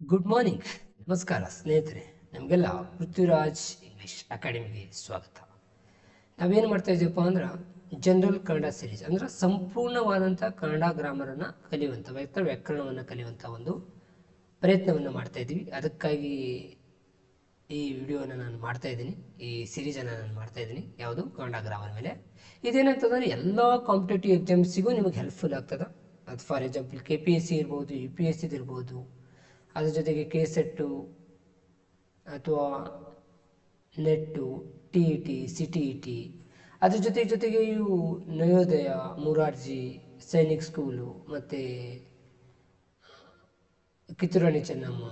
Good morning ನಮಸ್ಕಾರ, ಸ್ನೇಹಿತರೆ. ನಮಗೆಲ್ಲ ಪೃಥ್ವಿರಾಜ್ ಇಂಗ್ಲಿಷ್ ಅಕಾಡೆಮಿಗೆ ಸ್ವಾಗತ. ನಾವೇನು ಮಾಡ್ತಾ ಇದ್ದೀವಪ್ಪ ಅಂದ್ರೆ ಜನರಲ್ ಕನ್ನಡ ಸಿರೀಸ್ ಅಂದ್ರೆ ಸಂಪೂರ್ಣವಾದಂಥ ಕನ್ನಡ ಗ್ರಾಮರನ್ನು ಕಲಿಯುವಂಥ, ವ್ಯಕ್ತ ವ್ಯಾಕರಣವನ್ನು ಕಲಿಯುವಂಥ ಒಂದು ಪ್ರಯತ್ನವನ್ನು ಮಾಡ್ತಾ ಇದ್ದೀವಿ. ಅದಕ್ಕಾಗಿ ಈ ವಿಡಿಯೋನ ನಾನು ಮಾಡ್ತಾ ಇದ್ದೀನಿ. ಈ ಸಿರೀಸನ್ನು ನಾನು ಮಾಡ್ತಾ ಇದ್ದೀನಿ. ಯಾವುದು? ಕನ್ನಡ ಗ್ರಾಮರ್ ಮೇಲೆ. ಇದೇನಾಗ್ತದೆ ಅಂದರೆ ಎಲ್ಲ ಕಾಂಪಿಟೇಟಿವ್ ಎಕ್ಸಾಮ್ಸಿಗೂ ನಿಮಗೆ ಹೆಲ್ಪ್ಫುಲ್ ಆಗ್ತದೆ. ಅದು for example K P S C ಇರ್ಬೋದು ಯು ಪಿ ಎಸ್ ಸಿದು ಇರ್ಬೋದು ಅದ್ರ ಜೊತೆಗೆ ಕೆ ಸೆಟ್ಟು ಅಥವಾ net, T E T, C T E T. ಅದ್ರ ಜೊತೆ ಜೊತೆಗೆ ಇವು ನಯೋದಯ, ಮುರಾರ್ಜಿ, ಸೈನಿಕ್ ಸ್ಕೂಲು ಮತ್ತು ಕಿತ್ತೂರಾಣಿ ಚೆನ್ನಮ್ಮ.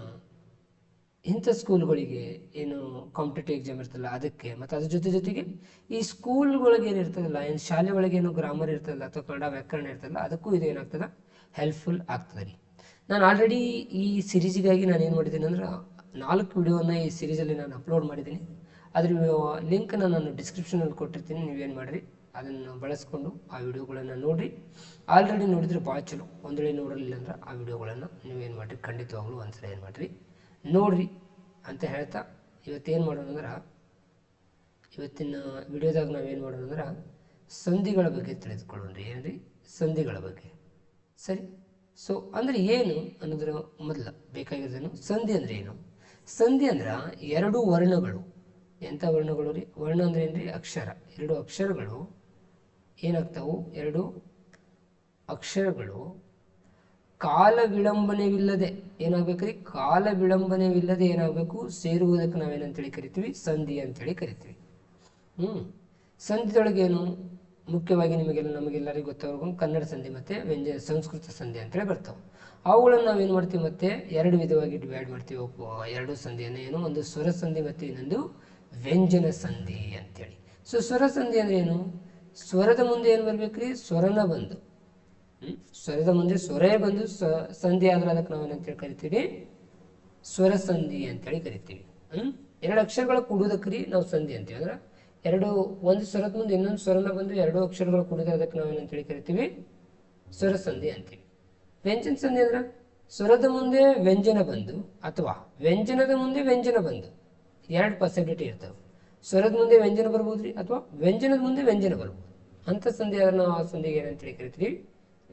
ಇಂಥ ಸ್ಕೂಲ್ಗಳಿಗೆ ಏನು ಕಾಂಪಿಟೇಟಿವ್ ಎಕ್ಸಾಮ್ ಇರ್ತಲ್ಲ ಅದಕ್ಕೆ. ಮತ್ತು ಅದ್ರ ಜೊತೆ ಜೊತೆಗೆ ಈ ಸ್ಕೂಲ್ಗಳಿಗೆ ಏನು ಇರ್ತದಲ್ಲ, ಏನು ಶಾಲೆ ಒಳಗೆ ಏನು ಗ್ರಾಮರ್ ಇರ್ತದಲ್ಲ ಅಥವಾ ಕನ್ನಡ ವ್ಯಾಕರಣ ಇರ್ತದಲ್ಲ, ಅದಕ್ಕೂ ಇದು ಏನಾಗ್ತದೆ ಹೆಲ್ಪ್ಫುಲ್ ಆಗ್ತದೆ ರೀ. ನಾನು ಆಲ್ರೆಡಿ ಈ ಸಿರೀಸಿಗಾಗಿ ನಾನು ಏನು ಮಾಡಿದ್ದೀನಿ ಅಂದ್ರೆ, ನಾಲ್ಕು ವಿಡಿಯೋನ ಈ ಸಿರೀಸಲ್ಲಿ ನಾನು ಅಪ್ಲೋಡ್ ಮಾಡಿದ್ದೀನಿ. ಅದ್ರ ಲಿಂಕನ್ನು ನಾನು ಡಿಸ್ಕ್ರಿಪ್ಷನಲ್ಲಿ ಕೊಟ್ಟಿರ್ತೀನಿ ನೀವೇನು ಮಾಡಿರಿ, ಅದನ್ನು ಬಳಸ್ಕೊಂಡು ಆ ವಿಡಿಯೋಗಳನ್ನು ನೋಡಿರಿ. ಆಲ್ರೆಡಿ ನೋಡಿದರೆ ಭಾಳ ಚಲೋ. ಒಂದು ವೇಳೆ ನೋಡಲಿಲ್ಲ ಅಂದ್ರೆ ಆ ವಿಡಿಯೋಗಳನ್ನು ನೀವೇನು ಮಾಡಿರಿ, ಖಂಡಿತವಾಗ್ಲೂ ಒಂದ್ಸಲ ಏನು ಮಾಡಿರಿ, ನೋಡಿರಿ ಅಂತ ಹೇಳ್ತಾ ಇವತ್ತೇನು ಮಾಡೋಣ ಅಂದ್ರೆ, ಇವತ್ತಿನ ವಿಡಿಯೋದಾಗ ನಾವೇನು ಮಾಡೋಣ ಅಂದ್ರೆ, ಸಂಧಿಗಳ ಬಗ್ಗೆ ತಿಳಿದುಕೊಳ್ಳೋಣ ರೀ ಏನ್ರಿ? ಸಂಧಿಗಳ ಬಗ್ಗೆ. ಸರಿ? ಸೊ ಅಂದರೆ ಏನು ಅನ್ನೋದ್ರ ಮೊದಲ ಬೇಕಾಗಿರೋದೇನು ಸಂಧಿ ಅಂದರೆ ಏನು? ಸಂಧಿ ಅಂದ್ರೆ ಎರಡು ವರ್ಣಗಳು. ಎಂಥ ವರ್ಣಗಳು ರೀ? ವರ್ಣ ಅಂದರೆ ಏನು ರೀ ಅಕ್ಷರ. ಎರಡು ಅಕ್ಷರಗಳು ಏನಾಗ್ತಾವು? ಎರಡು ಅಕ್ಷರಗಳು. ಕಾಲ ವಿಳಂಬನೆವಿಲ್ಲದೆ ಏನಾಗಬೇಕ್ರಿ ಕಾಲ ವಿಳಂಬನೆವಿಲ್ಲದೆ ಏನಾಗಬೇಕು? ಸೇರುವುದಕ್ಕೆ ನಾವೇನಂತೇಳಿ ಕರಿತೀವಿ? ಸಂಧಿ ಅಂತೇಳಿ ಕರಿತೀವಿ. ಹ್ಞೂ ಸಂಧಿದೊಳಗೇನು? ಮುಖ್ಯವಾಗಿ ನಿಮಗೆಲ್ಲ ನಮಗೆಲ್ಲರಿಗೂ ಗೊತ್ತಾಗ ಕನ್ನಡ ಸಂಧಿ ಮತ್ತು ವ್ಯಂಜ, ಸಂಸ್ಕೃತ ಸಂಧಿ ಅಂತೇಳಿ ಬರ್ತವೆ. ಅವುಗಳನ್ನು ನಾವೇನು ಮಾಡ್ತೀವಿ ಮತ್ತೆ ಎರಡು ವಿಧವಾಗಿ ಡಿವೈಡ್ ಮಾಡ್ತೀವಿ. ಎರಡು ಸಂಧಿಯನ್ನು ಏನು, ಒಂದು ಸ್ವರ ಸಂಧಿ ಮತ್ತು ಇನ್ನೊಂದು ವ್ಯಂಜನ ಸಂಧಿ ಅಂತೇಳಿ. ಸೊ ಸ್ವರ ಸಂಧಿ ಅಂದರೆ ಏನು? ಸ್ವರದ ಮುಂದೆ ಏನು ಬರಬೇಕ್ರಿ? ಸ್ವರನ ಬಂದು. ಸ್ವರದ ಮುಂದೆ ಸ್ವರೇ ಬಂದು ಸ್ವ ಸಂಧಿ ಆದ್ರೆ ಅದಕ್ಕೆ ನಾವು ಏನಂತೇಳಿ ಕರಿತೀವಿ? ಸ್ವರ ಸಂಧಿ ಅಂತೇಳಿ ಕರಿತೀವಿ. ಹ್ಞೂ ಎರಡು ಅಕ್ಷರಗಳ ಕೂಡುವುದಕ್ಕೆ ನಾವು ಸಂಧಿ ಅಂತೀವಿ ಅಂದ್ರೆ ಎರಡು, ಒಂದು ಸ್ವರದ ಮುಂದೆ ಇನ್ನೊಂದು ಸ್ವರನ ಬಂದು ಎರಡು ಅಕ್ಷರಗಳು ಕೂಡಿದ್ರೆ ಅದಕ್ಕೆ ನಾವೇನಂತೇಳಿ ಕರಿತೀವಿ? ಸ್ವರ ಸಂಧಿ ಅಂತೀವಿ. ವ್ಯಂಜನ ಸಂಧಿ ಅಂದ್ರೆ ಸ್ವರದ ಮುಂದೆ ವ್ಯಂಜನ ಬಂದು ಅಥವಾ ವ್ಯಂಜನದ ಮುಂದೆ ವ್ಯಂಜನ ಬಂದು. ಎರಡು ಪಾಸಿಬಿಲಿಟಿ ಇರ್ತವೆ. ಸ್ವರದ ಮುಂದೆ ವ್ಯಂಜನ ಬರ್ಬೋದು ರೀ ಅಥವಾ ವ್ಯಂಜನದ ಮುಂದೆ ವ್ಯಂಜನ ಬರ್ಬೋದು? ಅಂಥ ಸಂಧಿ ಆದ್ರೆ ನಾವು ಆ ಸಂಧಿಗೆ ಏನಂತೇಳಿ ಕರಿತೀವಿ?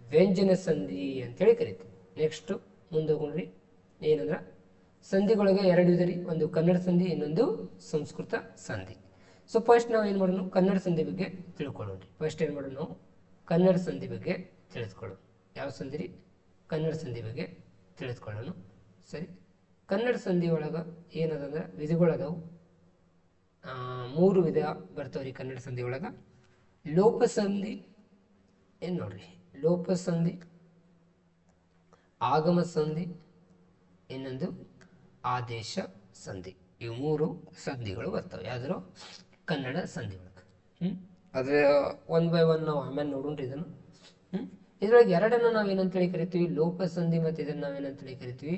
ವ್ಯಂಜನ ಸಂಧಿ ಅಂತೇಳಿ ಕರಿತೀವಿ. ನೆಕ್ಸ್ಟ್ ಮುಂದೆ ಹೋಗ್ರಿ ಏನಂದ್ರೆ ಸಂಧಿಗೊಳಗೆ ಎರಡು ಇದೆ ರೀ ಒಂದು ಕನ್ನಡ ಸಂಧಿ, ಇನ್ನೊಂದು ಸಂಸ್ಕೃತ ಸಂಧಿ. ಸೊ ಫಸ್ಟ್ ನಾವು ಏನು ಮಾಡೋಣ ಕನ್ನಡ ಸಂಧಿ ಬಗ್ಗೆ ತಿಳ್ಕೊಳ್ಳೋಣ ಫಸ್ಟ್ ಏನು ಮಾಡೋಣ ಕನ್ನಡ ಸಂಧಿ ಬಗ್ಗೆ ತಿಳಿಸ್ಕೊಳ್ಳೋಣ ಯಾವ ಸಂಧಿ ಕನ್ನಡ ಸಂಧಿ ಬಗ್ಗೆ ತಿಳಿಸ್ಕೊಳ್ಳೋಣ ಸರಿ. ಕನ್ನಡ ಸಂಧಿ ಒಳಗೆ ಏನದಂದ್ರೆ ವಿಧಿಗಳದಾವು ಮೂರು ವಿಧ ಬರ್ತಾವ ರೀ ಕನ್ನಡ ಸಂಧಿ ಒಳಗೆ. ಲೋಪ ಸಂಧಿ ಏನು ನೋಡ್ರಿ? ಲೋಪ ಸಂಧಿ ಆಗಮ ಸಂಧಿ, ಇನ್ನೊಂದು ಆದೇಶ ಸಂಧಿ. ಇವು ಮೂರು ಸಂಧಿಗಳು ಬರ್ತವೆ. ಯಾವ್ದಾರು ಕನ್ನಡ ಸಂಧಿ ಒಳಗೆ ಹ್ಞೂ ಅದೇ ಒನ್ ಬೈ ಒನ್ ನಾವು ಆಮೇಲೆ ನೋಡೋಣ್ರಿ ಇದನ್ನು. ಹ್ಞೂ ಇದ್ರೊಳಗೆ ಎರಡನ್ನು ನಾವು ಏನಂತೇಳಿ ಕರಿತೀವಿ? ಲೋಪ ಸಂಧಿ ಮತ್ತು ಇದನ್ನು ನಾವೇನಂತೇಳಿ ಕರಿತೀವಿ?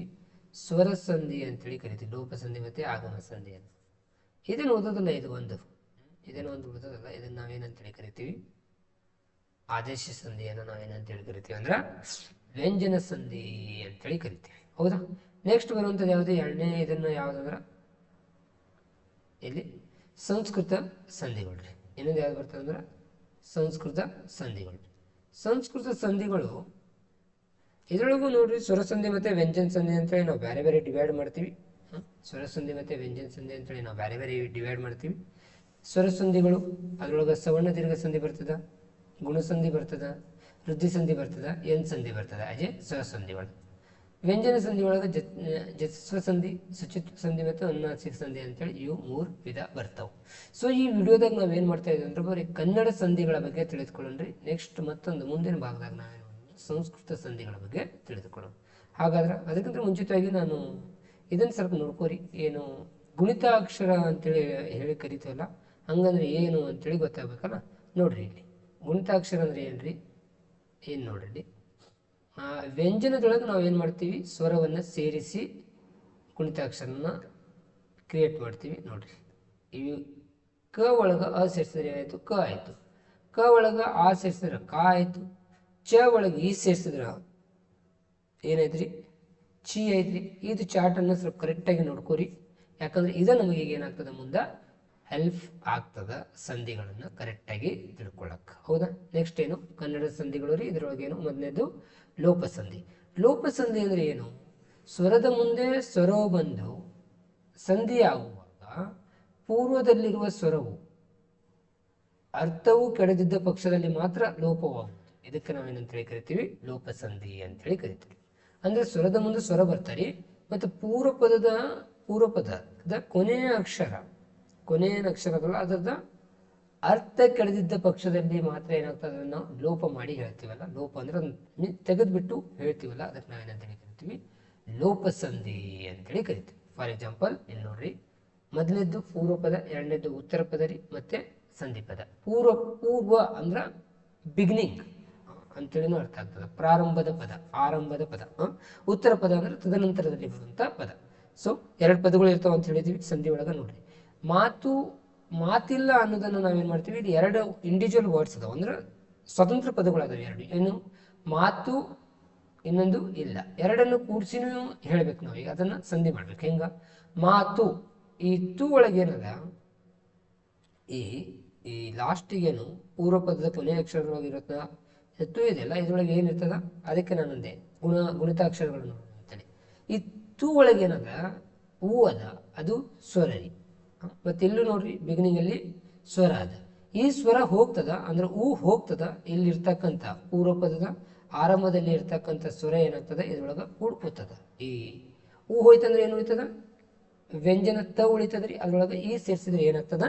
ಸ್ವರ ಸಂಧಿ ಅಂತೇಳಿ ಕರಿತೀವಿ. ಲೋಪ ಸಂಧಿ ಮತ್ತು ಆಗಮ ಸಂಧಿ ಅಂತ. ಇದನ್ನು ಓದೋದಲ್ಲ ಇದು ಒಂದು. ಇದನ್ನು ಒಂದು ಓದೋದಲ್ಲ ಇದನ್ನು ನಾವೇನಂತೇಳಿ ಕರಿತೀವಿ? ಆದೇಶ ಸಂಧಿಯನ್ನು ನಾವೇನಂತೇಳಿ ಕರಿತೀವಿ ಅಂದ್ರೆ ವ್ಯಂಜನ ಸಂಧಿ ಅಂತೇಳಿ ಕರಿತೀವಿ. ಹೌದಾ? ನೆಕ್ಸ್ಟ್ ಬರುವಂಥದ್ದು ಯಾವುದು? ಎರಡನೇ ಇದನ್ನು ಯಾವುದಂದ್ರೆ ಇಲ್ಲಿ ಸಂಸ್ಕೃತ ಸಂಧಿಗಳು ರೀ ಇನ್ನೊಂದು ಯಾವ್ದು ಬರ್ತದೆ ಅಂದ್ರೆ ಸಂಸ್ಕೃತ ಸಂಧಿಗಳು. ಸಂಸ್ಕೃತ ಸಂಧಿಗಳು, ಇದರೊಳಗೂ ನೋಡ್ರಿ ಸ್ವರಸಂಧಿ ಮತ್ತು ವ್ಯಂಜನ ಸಂಧಿ ಅಂತೇಳಿ ನಾವು ಬೇರೆ ಬೇರೆ ಡಿವೈಡ್ ಮಾಡ್ತೀವಿ. ಸ್ವರಸಂಧಿ ಸ್ವರ ಸಂಧಿ ಮತ್ತು ವ್ಯಂಜನ ಸಂಧಿ ಅಂತೇಳಿ ನಾವು ಬೇರೆ ಬೇರೆ ಡಿವೈಡ್ ಮಾಡ್ತೀವಿ. ಸ್ವರಸಂಧಿಗಳು, ಅದರೊಳಗೆ ಸವರ್ಣ ದೀರ್ಘ ಸಂಧಿ ಬರ್ತದ ಗುಣಸಂಧಿ ಬರ್ತದ, ವೃದ್ಧಿ ಸಂಧಿ ಬರ್ತದ, ಎನ್ ಸಂಧಿ ಬರ್ತದ ಅಜೆ ಸ್ವರ ಸಂಧಿಗಳು ವ್ಯಂಜನ ಸಂಧಿ ಒಳಗೆ ಜತ್ ಸಂಧಿ ಸುಚಿತ್ವ ಸಂಧಿ ಮತ್ತು ಅನುನಾಸಿಕ ಸಂಧಿ ಅಂತೇಳಿ ಇವು ಮೂರು ವಿಧ ಬರ್ತಾವೆ. ಸೊ ಈ ವಿಡಿಯೋದಾಗ ಏನು ಮಾಡ್ತಾ ಇದ್ದೀವಿ ಅಂದ್ರೆ ಬರೀ ಕನ್ನಡ ಸಂಧಿಗಳ ಬಗ್ಗೆ ತಿಳಿದುಕೊಳ್ಳೋಣ್ರಿ. ನೆಕ್ಸ್ಟ್ ಮತ್ತೊಂದು ಮುಂದಿನ ಭಾಗದಾಗ ಮಾಡೋಣ? ಸಂಸ್ಕೃತ ಸಂಧಿಗಳ ಬಗ್ಗೆ ತಿಳಿದುಕೊಳ್ಳೋಣ. ಹಾಗಾದ್ರೆ ಅದಕ್ಕಿಂತ ಮುಂಚಿತವಾಗಿ ನಾನು ಇದನ್ನು ಸ್ವಲ್ಪ ನೋಡ್ಕೋರಿ. ಏನು ಗುಣಿತಾಕ್ಷರ ಅಂತೇಳಿ ಹೇಳಿ ಕರಿತೀವಲ್ಲ, ಹಂಗಂದ್ರೆ ಏನು ಅಂತೇಳಿ ಗೊತ್ತಾಗಬೇಕಲ್ಲ? ನೋಡ್ರಿ ಇಲ್ಲಿ. ಗುಣಿತಾಕ್ಷರ ಅಂದ್ರೆ ಏನ್ರಿ? ಏನು ನೋಡ್ರಿ ಆ, ವ್ಯಂಜನದೊಳಗೆ ನಾವು ಏನು ಮಾಡ್ತೀವಿ? ಸ್ವರವನ್ನು ಸೇರಿಸಿ ಕುಣಿತಾಕ್ಷರನ ಕ್ರಿಯೇಟ್ ಮಾಡ್ತೀವಿ. ನೋಡಿರಿ. ಇವು ಕ ಒಳಗೆ ಅ ಸೇರಿಸಿದ್ರೆ ಏನಾಯಿತು? ಕ ಆಯಿತು. ಕ ಒಳಗೆ ಆ ಸೇರಿಸಿದ್ರೆ ಕ ಆಯಿತು. ಚ ಒಳಗೆ ಈ ಸೇರಿಸಿದ್ರೆ ಏನಾಯ್ತು ಚಿ ಐತ್ರಿ ಇದು ಚಾರ್ಟನ್ನು ಸ್ವಲ್ಪ ಕರೆಕ್ಟಾಗಿ ನೋಡ್ಕೋರಿ. ಯಾಕಂದ್ರೆ ಇದು ನಮಗೆ ಈಗ ಏನಾಗ್ತದೆ ಮುಂದೆ? ಹೆಲ್ಪ್ ಆಗ್ತದ ಸಂಧಿಗಳನ್ನು ಕರೆಕ್ಟಾಗಿ ತಿಳ್ಕೊಳಕ್. ಹೌದಾ? ನೆಕ್ಸ್ಟ್ ಏನು? ಕನ್ನಡ ಸಂಧಿಗಳು ರೀ ಇದರೊಳಗೇನು ಮೊದಲನೇದು ಲೋಪಸಂಧಿ ಲೋಪಸಂಧಿ ಅಂದ್ರೆ ಏನು? ಸ್ವರದ ಮುಂದೆ ಸ್ವರವು ಬಂದು ಸಂಧಿ ಆಗುವಾಗ ಪೂರ್ವದಲ್ಲಿರುವ ಸ್ವರವು ಅರ್ಥವು ಕೆಡದಿದ್ದ ಪಕ್ಷದಲ್ಲಿ ಮಾತ್ರ ಲೋಪವಾಗುತ್ತೆ ಇದಕ್ಕೆ ನಾವೇನಂತೇಳಿ ಕರಿತೀವಿ? ಲೋಪಸಂಧಿ ಅಂತೇಳಿ ಕರಿತೀವಿ. ಅಂದ್ರೆ ಸ್ವರದ ಮುಂದೆ ಸ್ವರ ಬರ್ತಾರೆ ಮತ್ತು ಪೂರ್ವ ಪದದ ಪೂರ್ವ ಪದದ ಕೊನೆಯ ಅಕ್ಷರ ಕೊನೆಯ ಅಕ್ಷರದಲ್ಲ ಅದರದ ಅರ್ಥ ಕೆಡದಿದ್ದ ಪಕ್ಷದಲ್ಲಿ ಮಾತ್ರ ಏನಾಗ್ತದೆ ಅದನ್ನು ನಾವು ಲೋಪ ಮಾಡಿ ಹೇಳ್ತೀವಲ್ಲ. ಲೋಪ ಅಂದ್ರೆ ಅದನ್ನ ತೆಗೆದ್ಬಿಟ್ಟು ಹೇಳ್ತೀವಲ್ಲ, ಅದಕ್ಕೆ ನಾವೇನಂತೇಳಿ ಕರಿತೀವಿ? ಲೋಪಸಂಧಿ ಅಂತೇಳಿ ಕರಿತೀವಿ. ಫಾರ್ ಎಕ್ಸಾಂಪಲ್ ಇಲ್ಲಿ ನೋಡ್ರಿ ಮೊದಲನೇದ್ದು ಪೂರ್ವ ಪದ, ಎರಡನೇದ್ದು ಉತ್ತರ ಪದ ರೀ, ಮತ್ತೆ ಸಂಧಿ ಪದ. ಪೂರ್ವ ಪೂರ್ವ ಅಂದ್ರ ಬಿಗಿನಿಂಗ್ ಅಂತೇಳಿನೂ ಅರ್ಥ ಆಗ್ತದೆ. ಪ್ರಾರಂಭದ ಪದ, ಆರಂಭದ ಪದ? ಉತ್ತರ ಪದ ಅಂದ್ರೆ ತದನಂತರದಲ್ಲಿ ಬರುವಂತ ಪದ. ಸೊ ಎರಡು ಪದಗಳು ಇರ್ತಾವ ಅಂತ ಹೇಳಿದ್ವಿ, ಸಂಧಿ ಒಳಗ ನೋಡ್ರಿ. ಮಾತು, ಮಾತಿಲ್ಲ ಅನ್ನೋದನ್ನು ನಾವೇನು ಮಾಡ್ತೀವಿ? ಇದು ಎರಡು ಇಂಡಿವಿಜುವಲ್ ವರ್ಡ್ಸ್ ಅದಾವ. ಅಂದ್ರೆ ಸ್ವತಂತ್ರ ಪದಗಳದಾವ ಎರಡು. ಏನು ಮಾತು ಇನ್ನೊಂದು ಇಲ್ಲ. ಎರಡನ್ನು ಕೂಡ್ಸಿನೂ ಹೇಳ್ಬೇಕು ನಾವೀಗ. ಅದನ್ನ ಸಂಧಿ ಮಾಡ್ಬೇಕು. ಹೆಂಗ? ಮಾತು ಈ ತು ಒಳಗೇನದ ಈ ಈ ಲಾಸ್ಟಿಗೇನು ಪೂರ್ವ ಪದದ ಕೊನೆಯ ಅಕ್ಷರವಾಗಿರುತ್ತ ಎತ್ತು ಇದೆಯಲ್ಲ ಇದ್ರೊಳಗೆ ಏನಿರ್ತದ ಅದಕ್ಕೆ ನಾನಂದೆ ಗುಣ, ಗುಣಿತಾಕ್ಷರಗಳನ್ನು ಅಂತಾನೆ ಈ ತು ಒಳಗೇನದ ಹೂ ಅದ. ಅದು ಸ್ವರ ರೀ ಹ? ಮತ್ತೆ ಎಲ್ಲೂ ನೋಡ್ರಿ ಬಿಗಿನಿಂಗ್ ಅಲ್ಲಿ ಸ್ವರ ಅದ. ಈ ಸ್ವರ ಹೋಗ್ತದ ಅಂದ್ರೆ ಹೂ ಹೋಗ್ತದ, ಇಲ್ಲಿರ್ತಕ್ಕಂಥ ಪೂರ್ವಪದದ ಆರಂಭದಲ್ಲಿ ಇರ್ತಕ್ಕಂಥ ಸ್ವರ ಏನಾಗ್ತದ, ಇದ್ರೊಳಗೆ ಕೂಡ್ಕೋತದ ಈ ಹೂ ಹೋಯ್ತಂದ್ರೆ ಏನು ಉಳಿತದ ವ್ಯಂಜನ ತ ಉಳಿತದ್ರಿ, ಅದ್ರೊಳಗೆ ಈ ಸೇರಿಸಿದ್ರೆ ಏನಾಗ್ತದ?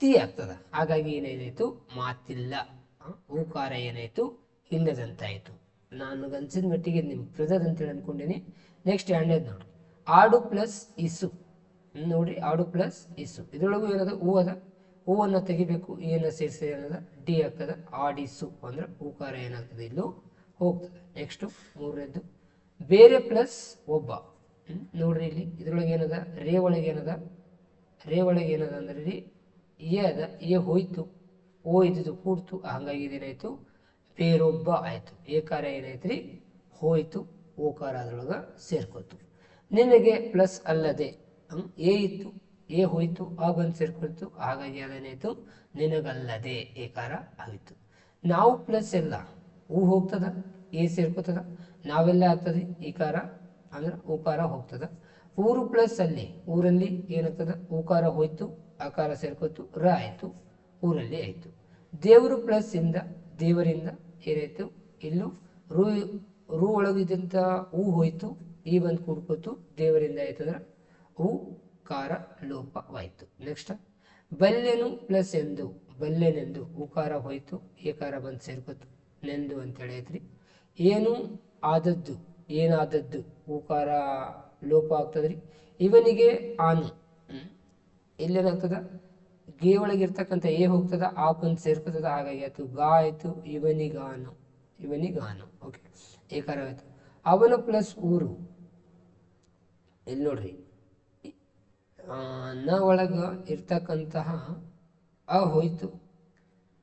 ತಿ ಆಗ್ತದ. ಹಾಗಾಗಿ ಏನೇನಾಯ್ತು ಮಾತಿಲ್ಲ. ಊಕಾರ ಏನಾಯ್ತು? ಇಲ್ಲದಂತಾಯಿತು ನಾನು ಗನ್ಸಿದ ಮಟ್ಟಿಗೆ ನಿಮ್ ಪ್ರಿಸರ್ ಅಂತೇಳಿ ಅನ್ಕೊಂಡೀನಿ. ನೆಕ್ಸ್ಟ್ ಎರಡನೇದು ನೋಡ್ರಿ. ಆಡು ಪ್ಲಸ್ ಇಸು. ನೋಡ್ರಿ ಆಡು ಪ್ಲಸ್ ಇಸು. ಇದ್ರೊಳಗೂ ಏನದ ಹೂ ಅದ. ಹೂವನ್ನು ತೆಗಿಬೇಕು ಏನು ಸೇರಿಸಿ ಏನದ? ಡಿ ಆಗ್ತದೆ. ಆಡಿಸು ಅಂದ್ರೆ ಹೂಕಾರ ಏನಾಗ್ತದೆ? ಇಲ್ಲೂ ಹೋಗ್ತದೆ. ನೆಕ್ಸ್ಟು ಮೂರನೇದ್ದು, ಬೇರೆ ಪ್ಲಸ್ ಒಬ್ಬ. ನೋಡ್ರಿ ಇಲ್ಲಿ. ಇದ್ರೊಳಗೆ ಏನದ? ರೇ ಒಳಗೆ ಏನದ? ರೇ ಒಳಗೆ ಏನದ ಅಂದ್ರೆ ರೀ ಎ ಅದ. ಎ ಹೋಯ್ತು. ಓ ಇದ್ದಿದ್ದು ಕೂಡ್ತು. ಹಂಗಾಗಿ ಇದೇನಾಯ್ತು? ಬೇರೊಬ್ಬ ಆಯ್ತು. ಏಕಾರ ಏನಾಯ್ತು ರೀ ಹೋಯ್ತು. ಓಕಾರ ಅದ್ರೊಳಗೆ ಸೇರ್ಕೋತು. ನಿನಗೆ ಪ್ಲಸ್ ಅಲ್ಲದೆ ಎ ಇತ್ತು ಎ ಹೋಯಿತು ಆ ಬಂದು ಸೇರ್ಕೊಳ್ತು ಹಾಗಾಗಿ ಅದೇನಾಯಿತು ನಿನಗಲ್ಲದೆ ಏಕಾರ ಆಯಿತು ನಾವು ಪ್ಲಸ್ ಎಲ್ಲ ಹೂ ಹೋಗ್ತದ ಎ ಸೇರ್ಕೋತದ ನಾವೆಲ್ಲ ಆಗ್ತದೆ ಈಕಾರ ಅಂದ್ರೆ ಉಕಾರ ಹೋಗ್ತದ ಊರು ಪ್ಲಸ್ ಅಲ್ಲಿ ಊರಲ್ಲಿ ಏನಾಗ್ತದ ಉಕಾರ ಹೋಯ್ತು ಆಕಾರ ಸೇರ್ಕೋತು ರ ಆಯಿತು ಊರಲ್ಲಿ ಆಯಿತು ದೇವರು ಪ್ಲಸ್ ಇಂದ ದೇವರಿಂದ ಏನಾಯಿತು ಇಲ್ಲೂ ರು ರು ಒಳಗಿದ್ದಂತ ಹೂ ಹೋಯ್ತು ಈ ಬಂದು ಕೂಡ್ಕೋತು ದೇವರಿಂದ ಆಯ್ತು ಕಾರ ಲೋಪವಾಯಿತು. ನೆಕ್ಸ್ಟ್, ಬಲ್ಲೆನು ಪ್ಲಸ್ ಎಂದು, ಬಲ್ಲೆನೆಂದು ಉಕಾರ ಹೋಯಿತು, ಏಕಾರ ಬಂದು ಸೇರ್ಕೋತು. ನೆಂದು ಅಂತೇಳಿ ಐತ್ರಿ ಏನು ಆದದ್ದು, ಏನಾದದ್ದು ಉಕಾರ ಲೋಪ ಆಗ್ತದ್ರಿ? ಇವನಿಗೆ ಆನು. ಇಲ್ಲೇನಾಗ್ತದ ಗೆ ಒಳಗಿರ್ತಕ್ಕಂಥ ಏ ಹೋಗ್ತದ, ಆ ಬಂದು ಸೇರ್ಕೋತದ, ಹಾಗಾಗಿ ಆಯ್ತು ಗಾ ಆಯ್ತು ಇವನಿಗಾನು ಇವನಿಗಾನು ಓಕೆ. ಏಕಾರ ಆಯ್ತು. ಅವನು ಪ್ಲಸ್ ಊರು. ಇಲ್ಲಿ ನೋಡ್ರಿ? ನ ಒಳಗೆ ಇರ್ತಕ್ಕಂತಹ ಅ ಹೋಯಿತು.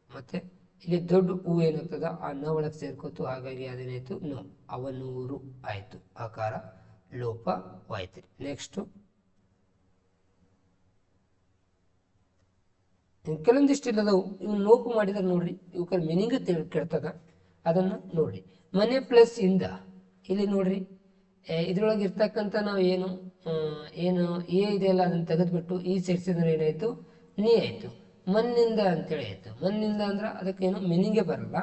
ಮತ್ತೆ ಇಲ್ಲಿ ದೊಡ್ಡ ಹೂ ಏನಾಗ್ತದ? ಆ ನ ಒಳಗೆ ಸೇರ್ಕೋತು. ಹಾಗಾಗಿ ಅದೇನಾಯಿತು? ನೋ, ಅವನೂರು ಆಯಿತು. ಆಕಾರ ಲೋಪವಾಯಿತು ನೆಕ್ಸ್ಟು ಕೆಲವೊಂದಿಷ್ಟು ಇಲ್ಲದವು. ಇವು ಲೋಪ ಮಾಡಿದ್ರೆ ನೋಡ್ರಿ. ಇವಕ್ಕೆ ಮೀನಿಂಗ್ ಕೆಡ್ತದ ಅದನ್ನ ನೋಡ್ರಿ. ಮನೆ ಪ್ಲಸ್ ಇಂದ, ಇಲ್ಲಿ ನೋಡ್ರಿ. ಇದ್ರೊಳಗೆ ಇರ್ತಕ್ಕಂಥ ನಾವು ಏನು? ಏನು? ಎ ಇದೆಯಲ್ಲ ಅದನ್ನು ತೆಗೆದುಬಿಟ್ಟು ಈ ಸೇರಿಸಿದ್ರೆ ಏನಾಯಿತು? ನೀ ಆಯಿತು. ಮನ್ನಿಂದ ಅಂತೇಳಿ ಆಯಿತು. ಮನ್ನಿಂದ ಅಂದ್ರೆ ಅದಕ್ಕೇನು? ಮೀನಿಂಗೇ ಬರಲ್ಲ.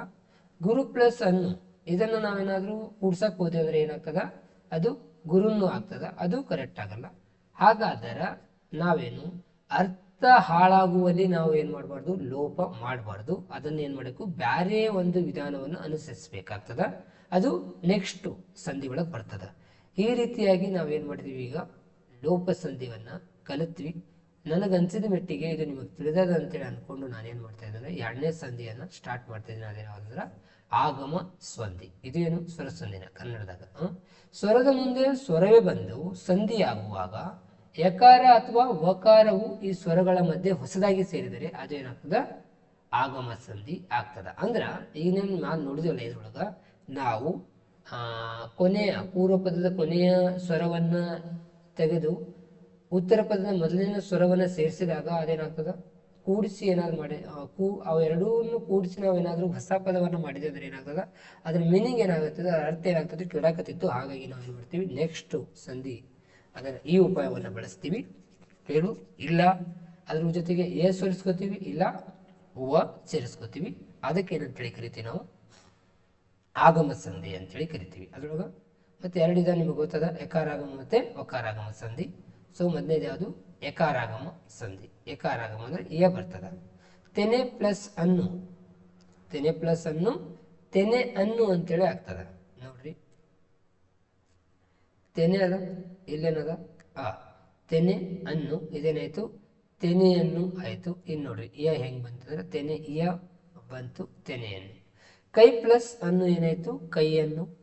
ಗುರು ಪ್ಲಸ್ ಅನ್ನು, ಇದನ್ನು ನಾವೇನಾದರೂ ಕೂಡ್ಸಕ್ಕೆ ಹೋದೆ ಅಂದರೆ ಏನಾಗ್ತದ? ಅದು ಗುರುನೂ ಆಗ್ತದ. ಅದು ಕರೆಕ್ಟ್ ಆಗಲ್ಲ. ಹಾಗಾದರೆ ನಾವೇನು? ಅರ್ಥ ಹಾಳಾಗುವಲ್ಲಿ ನಾವು ಏನು ಮಾಡಬಾರ್ದು? ಲೋಪ ಮಾಡಬಾರ್ದು. ಅದನ್ನು ಏನು ಮಾಡಬೇಕು? ಬೇರೆ ಒಂದು ವಿಧಾನವನ್ನು ಅನುಸರಿಸಬೇಕಾಗ್ತದ. ಅದು ನೆಕ್ಸ್ಟ್ ಸಂಧಿ ಒಳಗೆ ಬರ್ತದ. ಈ ರೀತಿಯಾಗಿ ನಾವೇನು ಮಾಡಿದ್ವಿ ಈಗ? ಲೋಪ ಸಂಧಿವನ್ನ ಕಲಿತ್ವಿ. ನನಗನ್ಸಿದ ಮಟ್ಟಿಗೆ ಇದು ನಿಮಗೆ ತಿಳಿದದ ಅಂತೇಳಿ ಅಂದ್ಕೊಂಡು ನಾನೇನು ಮಾಡ್ತಾ ಇದ್ದೇನೆ, ಎರಡನೇ ಸಂಧಿಯನ್ನು ಸ್ಟಾರ್ಟ್ ಮಾಡ್ತಾ ಇದ್ದೀನಿ. ಅದೇನಾದ್ರೆ ಆಗಮ ಸಂಧಿ ಇದೇನು? ಸ್ವರ ಸಂಧಿನ ಕನ್ನಡದಾಗ? ಸ್ವರದ ಮುಂದೆ ಸ್ವರವೇ ಬಂದು ಸಂಧಿ ಆಗುವಾಗ ಯಕಾರ ಅಥವಾ ವಕಾರವು ಈ ಸ್ವರಗಳ ಮಧ್ಯೆ ಹೊಸದಾಗಿ ಸೇರಿದರೆ ಅದು ಏನಾಗ್ತದ ಆಗಮ ಸಂಧಿ ಆಗ್ತದ. ಅಂದ್ರ, ಈಗ ನಾನು ನೋಡಿದ್ವಲ್ಲ ಇದ್ರೊಳಗ, ನಾವು ಕೊನೆಯ ಪೂರ್ವ ಪದದ ಕೊನೆಯ ಸ್ವರವನ್ನ ತೆಗೆದು ಉತ್ತರ ಪದದ ಮೊದಲಿನ ಸ್ವರವನ್ನ ಸೇರಿಸಿದಾಗ ಅದೇನಾಗ್ತದ? ಕೂಡಿಸಿ ಏನಾದ್ರು ಮಾಡಿ ಆ, ಕೂ ಅವೆರಡೂ ಕೂಡಿಸಿ ನಾವೇನಾದ್ರೂ ಹೊಸ ಪದವನ್ನು ಮಾಡಿದ್ರೆ ಅಂದ್ರೆ ಏನಾಗ್ತದ? ಅದ್ರ ಮೀನಿಂಗ್ ಏನಾಗುತ್ತದೆ ಅದರ ಅರ್ಥ ಏನಾಗ್ತದೆ? ಕೆಡಕತ್ತಿತ್ತು ಹಾಗಾಗಿ ನಾವು ಏನು ಮಾಡ್ತೀವಿ? ನೆಕ್ಸ್ಟ್ ಸಂಧಿ ಅದರ ಈ ಉಪಾಯವನ್ನು ಬಳಸ್ತೀವಿ. ಕೇಳು ಇಲ್ಲ ಅದ್ರ ಜೊತೆಗೆ ಎ ಸೇರಿಸ್ಕೋತೀವಿ ಇಲ್ಲ ಹೂವ ಸೇರಿಸ್ಕೋತೀವಿ. ಅದಕ್ಕೆ ಏನಂತೇಳಿ ಕರಿತೀವಿ ನಾವು? ಆಗಮ ಸಂಧಿ ಅಂತೇಳಿ ಕರಿತೀವಿ. ಅದರೊಳಗೆ ಮತ್ತೆ ಎರಡಿದ ನಿಮಗೆ ಗೊತ್ತದ ಎಕಾರಾಗಮ ಮತ್ತೆ ಒಕಾರಾಗಮ ಸಂಧಿ. ಸೊ ಮೊದಲನೇದು ಯಾವುದು? ಎಕಾರಾಗಮ ಸಂಧಿ. ಎಕಾರಾಗಮ ಅಂದ್ರೆ ಎ ಬರ್ತದ. ತೆನೆ ಪ್ಲಸ್ ಅನ್ನು. ತೆನೆ ಪ್ಲಸ್ ಅನ್ನು, ತೆನೆ ಅನ್ನು ಅಂತೇಳಿ ಆಗ್ತದ. ನೋಡ್ರಿ. ತೆನೆ ಅದ, ಇಲ್ಲೇನದ? ಆ, ತೆನೆ ಅನ್ನು, ಇದೇನಾಯ್ತು? ತೆನೆಯನ್ನು ಆಯ್ತು. ಇನ್ನು ನೋಡ್ರಿ, ಇಯ ಹೆಂಗೆ ಬಂತಂದ್ರೆ, ತೆನೆ ಇಯ ಬಂತು, ತೆನೆಯನ್ನು. ಕೈ ಪ್ಲಸ್ ಅನ್ನು ಏನಾಯ್ತು? ಕೈಯನ್ನು.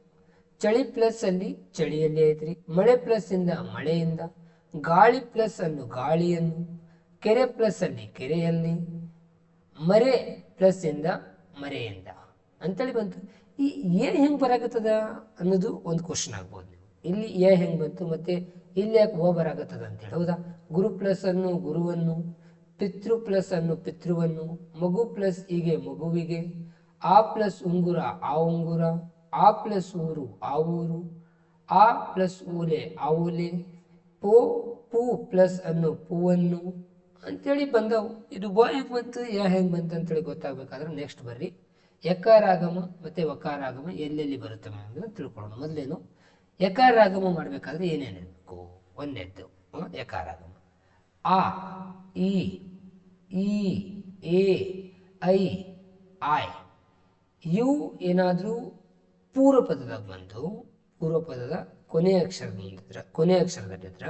ಚಳಿ ಪ್ಲಸ್ ಅಲ್ಲಿ ಚಳಿಯಲ್ಲಿ ಐತ್ರಿ ಮಳೆ ಪ್ಲಸ್ ಇಂದ ಮಳೆಯಿಂದ. ಗಾಳಿ ಪ್ಲಸ್ ಅನ್ನು ಗಾಳಿಯನ್ನು. ಕೆರೆ ಪ್ಲಸ್ ಅಲ್ಲಿ ಕೆರೆಯಲ್ಲಿ. ಮರೆ ಪ್ಲಸ್ ಇಂದ ಮರೆಯಿಂದ. ಅಂತೇಳಿ ಬಂತು. ಈ ಏ ಹೆಂಗ್ ಬರಾಕತ್ತದ ಅನ್ನೋದು ಒಂದು ಕ್ವಶನ್ ಆಗ್ಬೋದು ನೀವು. ಇಲ್ಲಿ ಎ ಹೆಂಗ್ ಬಂತು ಮತ್ತೆ ಇಲ್ಲಿ ಯಾಕೆ ಓ ಬರಾಕತ್ತದ ಅಂತೇಳಿ ಹೌದಾ? ಗುರು ಪ್ಲಸ್ ಅನ್ನು ಗುರುವನ್ನು, ಪಿತೃ ಪ್ಲಸ್ ಅನ್ನು ಪಿತೃವನ್ನು, ಮಗು ಪ್ಲಸ್ ಹೀಗೆ ಮಗುವಿಗೆ ಆ ಪ್ಲಸ್ ಉಂಗುರ ಆ ಉಂಗುರ, ಆ ಪ್ಲಸ್ ಊರು ಆ ಊರು ಆ ಪ್ಲಸ್ ಊಲೆ ಆ ಊಲೆ ಪೋ, ಪೂ ಪ್ಲಸ್ ಅನ್ನು ಪೂವನ್ನು ಅಂಥೇಳಿ ಬಂದವು. ಇದು ಬ ಹೆಂಗೆ ಬಂತು, ಯಾ ಹೆಂಗೆ ಬಂತು ಅಂತೇಳಿ ಗೊತ್ತಾಗ್ಬೇಕಾದ್ರೆ ನೆಕ್ಸ್ಟ್ ಬರ್ರಿ. ಯಕಾರಾಗಮ ಮತ್ತು ವಕಾರಾಗಮ ಎಲ್ಲೆಲ್ಲಿ ಬರುತ್ತೆ ಅನ್ನೋದನ್ನು ತಿಳ್ಕೊಳ್ಳೋಣ. ಮೊದಲೇನು, ಯಕಾರಾಗಮ ಮಾಡಬೇಕಾದ್ರೆ ಏನೇನು ಇರಬೇಕು? ಒಂದೆದ್ದು ಯಕಾರಾಗಮ. ಆ ಇ ಈ, ಎ, ಐ ಐ ಇವು ಏನಾದರೂ ಪೂರ್ವ ಪದದಾಗ ಬಂದು ಪೂರ್ವ ಪದದ ಕೊನೆಯ ಅಕ್ಷರ ಬಂದಿದ್ರ ಕೊನೆಯ ಅಕ್ಷರದಲ್ಲಿದ್ರ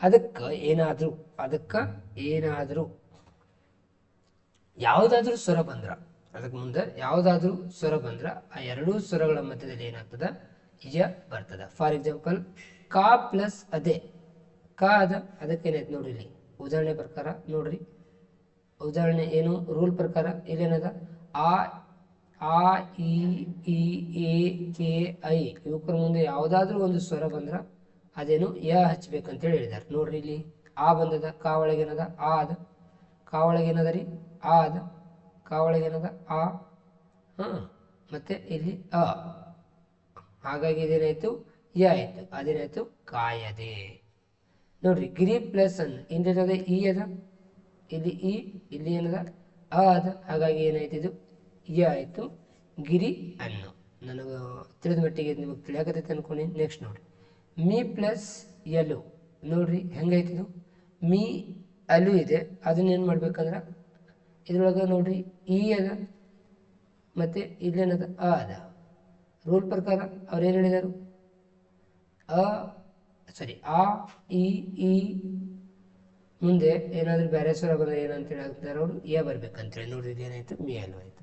ಅದಕ್ಕೆ ಏನಾದರೂ ಅದಕ್ಕೆ ಏನಾದರೂ, ಯಾವುದಾದ್ರೂ ಸ್ವರ ಬಂದ್ರ ಅದಕ್ಕೆ ಮುಂದೆ ಯಾವುದಾದ್ರೂ ಸ್ವರ ಬಂದ್ರ, ಆ ಎರಡೂ ಸ್ವರಗಳ ಮಧ್ಯದಲ್ಲಿ ಏನಾಗ್ತದ? ಯ ಬರ್ತದ. ಫಾರ್ ಎಕ್ಸಾಂಪಲ್, ಕಾ ಪ್ಲಸ್ ಅದೇ. ಕಾ ಅದ, ಅದಕ್ಕೆ ಏನಾಯ್ತು ನೋಡ್ರಿ ಇಲ್ಲಿ. ಉದಾಹರಣೆ ಪ್ರಕಾರ ನೋಡ್ರಿ. ಉದಾಹರಣೆ ಏನು? ರೂಲ್ ಪ್ರಕಾರ ಇಲ್ಲೇನದ? ಆ ಆ ಇ ಇ ಎ, ಕೆ, ಐ ಇವಕ್ರ ಮುಂದೆ ಯಾವುದಾದ್ರೂ ಒಂದು ಸ್ವರ ಬಂದ್ರ ಅದೇನು ಯ ಹಚ್ಬೇಕಂತೇಳಿ ಹೇಳಿದ್ದಾರೆ. ನೋಡ್ರಿ ಇಲ್ಲಿ ಆ ಬಂದದ, ಕಾವಳಗೇನದ, ಆ ಅದ. ಕಾ ಒಳಗೇನದ ರೀ? ಆ ಅದ. ಕಾ ಒಳಗೇನದ ಆ. ಹಾಂ, ಮತ್ತೆ ಇಲ್ಲಿ ಅ. ಹಾಗಾಗಿ ಇದೇನಾಯ್ತು? ಯ ಆಯ್ತು. ಅದೇನಾಯ್ತು? ಕಾಯದೆ. ನೋಡ್ರಿ, ಗಿರಿ ಪ್ಲಸ್ ಅನ್ ಇಂದೇನದ ಇ ಅದ, ಇಲ್ಲಿ ಇ ಇಲ್ಲಿ ಏನದ? ಅ ಅದ. ಹಾಗಾಗಿ ಏನಾಯ್ತು ಇದು ಆಯಿತು, ಗಿರಿ ಅನ್ನು. ನನಗೆ ತಿಳಿದ ಮಟ್ಟಿಗೆ ನಿಮಗೆ ತಿಳಿಯಾಕತೈತೆ ಅನ್ಕೊಂಡಿ ನೆಕ್ಸ್ಟ್ ನೋಡಿರಿ ಮೀ ಪ್ಲಸ್ ಎಲು. ನೋಡಿರಿ, ಹೆಂಗೈತಿ ಇದು? ಮೀ ಅಲು ಇದೆ. ಅದನ್ನ ಏನು ಮಾಡ್ಬೇಕಂದ್ರೆ, ಇದ್ರೊಳಗೆ ನೋಡಿರಿ ಇ ಅದ, ಮತ್ತು ಇಲ್ಲೇನದ, ಅ ಅದ. ರೂಲ್ ಪ್ರಕಾರ ಅವ್ರು ಏನು ಹೇಳಿದರು? ಅ, ಸಾರಿ, ಆ, ಇ ಈ ಮುಂದೆ ಏನಾದರೂ ಬೇರೆ ಸ್ವರ ಬಂದರೆ ಏನಂತ ಹೇಳ್ತಾರೆ ಅವರು, ಎ ಬರ್ಬೇಕಂತೇಳಿ. ನೋಡಿದ್ರೆ ಏನಾಯ್ತು ಮಿ ಅಲು ಆಯ್ತು.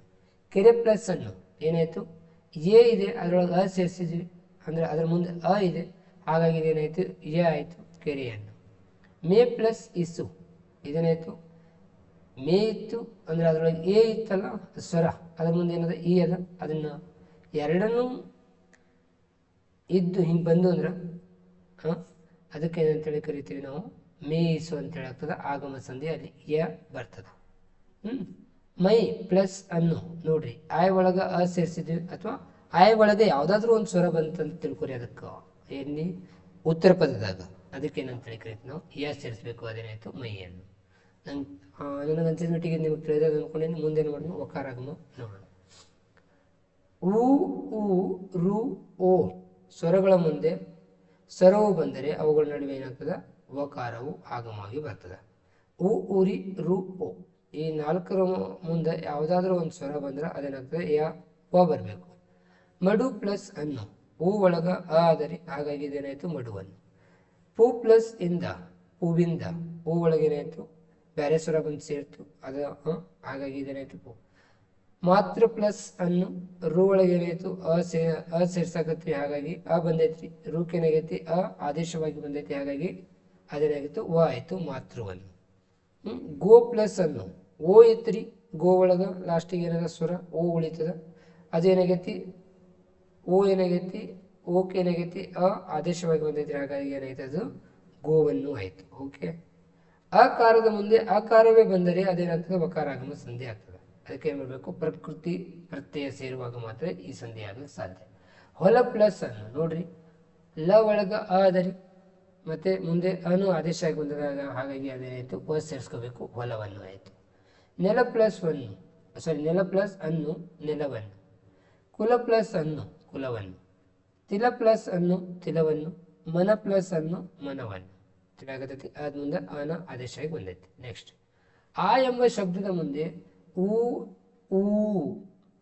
ಕೆರೆ ಪ್ಲಸ್ ಅನ್ನು ಏನಾಯಿತು? ಎ ಇದೆ, ಅದರೊಳಗೆ ಅ ಸೇರಿಸಿದ್ವಿ. ಅಂದ್ರೆ ಅದರ ಮುಂದೆ ಅ ಇದೆ. ಹಾಗಾಗಿ ಇದೇನಾಯಿತು ಎ ಆಯ್ತು ಕೆರೆಯನ್ನು. ಮೇ ಪ್ಲಸ್ ಇಸು. ಇದೇನಾಯಿತು? ಮೇ ಇತ್ತು. ಅಂದರೆ ಅದರೊಳಗೆ ಎ ಇತ್ತಲ್ಲ? ಸ್ವರ. ಅದ್ರ ಮುಂದೆ ಏನದ? ಇ ಅದ. ಅದನ್ನು ಎರಡನ್ನೂ ಇದ್ದು ಹಿಂಗೆ ಬಂದು ಅಂದ್ರೆ, ಹಾಂ? ಅದಕ್ಕೆ ಏನಂತೇಳಿ ಕರಿತೀವಿ ನಾವು? ಮೇಯಿಸು ಅಂತೇಳಿ ಆಗ್ತದೆ ಆಗಮ ಸಂಧಿ ಅಲ್ಲಿ ಎ ಬರ್ತದೆ. ಹ್ಮ್? ಮೈ ಪ್ಲಸ್ ಅನ್ನು ನೋಡ್ರಿ. ಆಯ್ ಒಳಗ ಅ ಸೇರಿಸಿದ್ವಿ ಅಥವಾ ಆಯ್ ಒಳಗೆ ಯಾವುದಾದ್ರೂ ಒಂದು ಸ್ವರ ಬಂತಂತ ತಿಳ್ಕೊರಿ ಅದಕ್ಕೆ. ಎಲ್ಲಿ ಉತ್ತರ ಪದದಾಗ. ಅದಕ್ಕೆ ಏನಂತ ಕರಿತೀವಿ ನಾವು? ಯ ಸೇರಿಸ್ಬೇಕು, ಅದೇನಾಯ್ತು? ಮೈಯನ್ನು ನಂಗೆ ನನಗೆ ಅನ್ಸಿದ ಮಟ್ಟಿಗೆ ನಿಮಗೆ ತಿಳಿದಾಗ ಅನ್ಕೊಂಡಿನಿ. ಮುಂದೆ ಏನು ಮಾಡೋಣ ಒಕಾರಾಗಮ ನೋಡೋಣ. ಉ ಉ ರು, ಓ ಸ್ವರಗಳ ಮುಂದೆ ಸ್ವರವು ಬಂದರೆ ಅವುಗಳ ನಡುವೆ ಏನಾಗ್ತದೆ? ವಕಾರವು ಆಗಮವಾಗಿ ಬರ್ತದೆ. ಉ ಉರಿ ರು, ಓ. ಈ ನಾಲ್ಕರ ಮುಂದೆ ಯಾವುದಾದ್ರೂ ಒಂದು ಸ್ವರ ಬಂದ್ರೆ ಅದೇನಾಗ್ತದೆ ಯ ವ ಬರಬೇಕು. ಮಡು ಪ್ಲಸ್ ಅನ್ನು ಹೂ ಒಳಗ ಅ ಆದರೆ ಹಾಗಾಗಿ ಇದೇನಾಯಿತು? ಮಡುವನ್ನು. ಪೂ ಪ್ಲಸ್ ಇಂದ ಹೂವಿಂದ ಹೂ ಒಳಗೇನಾಯಿತು ಬೇರೆ ಸ್ವರ ಬಂದು ಸೇರ್ತು. ಅದ ಹಾಗಾಗಿ ಇದೇನಾಯಿತು? ಪೂ. ಮಾತ್ರ ಪ್ಲಸ್ ಅನ್ನು ರು ಒಳಗೆ ಏನಾಯ್ತು? ಅ ಸೇ, ಅ ಸೇರ್ಸಾಕತ್ರಿ, ಹಾಗಾಗಿ ಅ ಬಂದೈತ್ರಿ. ರೂಕ್ ಏನಾಗೈತಿ? ಅ ಆದೇಶವಾಗಿ ಬಂದೈತಿ, ಹಾಗಾಗಿ ಅದೇನಾಗಿತ್ತು? ವ ಆಯಿತು, ಮಾತೃವನ್ನು. ಗೋ ಪ್ಲಸ್ ಅನ್ನು ಓ ಇತ್ರಿ ಗೋ ಒಳಗೆ ಲಾಸ್ಟಿಗೆ ಏನದ ಸ್ವರ, ಓ ಉಳಿತದ. ಅದೇನಾಗೈತಿ ಓ ಏನಾಗೈತಿ? ಓಕೆ ಏನಾಗೈತಿ? ಅ ಆದೇಶವಾಗಿ ಬಂದೈತಿ ಹಾಗಾಗಿ ಏನಾಯ್ತು ಅದು? ಗೋವನ್ನು ಆಯ್ತು. ಓಕೆ? ಅಕಾರದ ಮುಂದೆ ಅಕಾರವೇ ಬಂದರೆ ಅದೇನಾಗ್ತದೆ ವಕಾರಾಗಮ ಸಂಧಿ ಆಗ್ತದೆ. ಅದಕ್ಕೆ ಏನು ಮಾಡಬೇಕು? ಪ್ರಕೃತಿ ಪ್ರತ್ಯಯ ಸೇರುವಾಗ ಮಾತ್ರ ಈ ಸಂಧಿ ಆಗಲು ಸಾಧ್ಯ. ಹೊಲ ಪ್ಲಸ್ ಅನ್ನು ನೋಡ್ರಿ. ಲ ಒಳಗ ಅದರಿ ಮತ್ತೆ ಮುಂದೆ ಅನು ಆದೇಶ ಆಗಿ ಬಂದಾಗ ಹಾಗಾಗಿ ಅದೇನಾಯಿತು? ವ ಸೇರಿಸ್ಕೋಬೇಕು, ಹೊಲವನ್ನು ಆಯಿತು. ನೆಲ ಪ್ಲಸ್ ಒನ್ನು ಸಾರಿ ನೆಲ ಪ್ಲಸ್ ಅನ್ನು, ನೆಲವನ್ನು. ಕುಲ ಪ್ಲಸ್ ಅನ್ನು, ಕುಲವನ್ನು. ತಿಲ ಪ್ಲಸ್ ಅನ್ನು, ತಿಲವನ್ನು. ಮನ ಪ್ಲಸ್ ಅನ್ನು, ಮನವನ್ನು. ತಿಳಾಗತೈತಿ ಅದ ಮುಂದೆ ಅನ ಆದೇಶ ಆಗಿ ಬಂದೈತಿ. ನೆಕ್ಸ್ಟ್ ಆ ಎಂಬ ಶಬ್ದದ ಮುಂದೆ ಊ ಊ,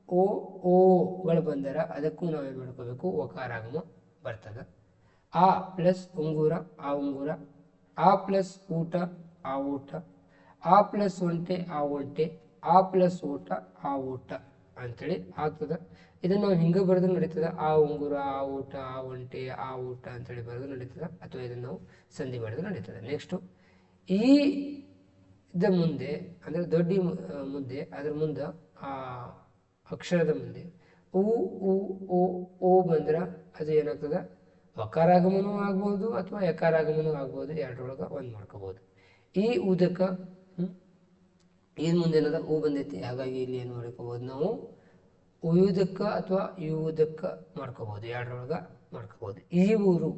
ಓ ಓಗಳು ಬಂದರ ಅದಕ್ಕೂ ನಾವೇನು ಮಾಡ್ಕೋಬೇಕು? ಓಕಾರಾಗಮ ಬರ್ತದ. ಆ ಪ್ಲಸ್ ಉಂಗುರ, ಆ ಉಂಗುರ, ಆ ಪ್ಲಸ್ ಊಟ, ಆ ಊಟ, ಆ ಪ್ಲಸ್ ಒಂಟೆ, ಆ ಒಂಟೆ, ಆ ಪ್ಲಸ್ ಊಟ, ಆ ಊಟ ಅಂತೇಳಿ ಆಗ್ತದ. ಇದನ್ನು ನಾವು ಹಿಂಗೆ ಬರೆದು ನಡೀತದ. ಆ ಉಂಗುರ, ಆ ಊಟ, ಆ ಒಂಟೆ, ಆ ಊಟ ಅಂತೇಳಿ ಬರೆದು ನಡೀತದ. ಅಥವಾ ಇದನ್ನು ನಾವು ಸಂಧಿ ಮಾಡಿದ್ರು ನಡೀತದೆ. ನೆಕ್ಸ್ಟು ಈ ಇದ ಮುಂದೆ, ಅಂದರೆ ದೊಡ್ಡ ಮುಂದೆ, ಅದ್ರ ಮುಂದೆ, ಆ, ಅಕ್ಷರದ ಮುಂದೆ, ಉ ಉ, ಓ ಓ ಬಂದ್ರೆ ಅದು ಏನಾಗ್ತದ? ವಕಾರಾಗಮನೂ ಆಗ್ಬೋದು ಅಥವಾ ಯಕಾರಾಗಮನೂ ಆಗ್ಬೋದು ಎರಡರೊಳಗೆ ಒಂದು ಮಾಡ್ಕೋಬೋದು. ಈ ಉದಕ ಏನು ಇನ್ ಮುಂದೆ ಏನದ ಹೂ ಬಂದೈತಿ, ಹಾಗಾಗಿ ಇಲ್ಲಿ ಏನು ಮಾಡ್ಕೋಬೋದು ನಾವು ಉಯುದಕ್ಕ ಅಥವಾ ಇವುದಕ್ಕ ಮಾಡ್ಕೋಬೋದು, ಎರಡರೊಳಗ ಮಾಡ್ಕೋಬೋದು. ಈ ಊರು?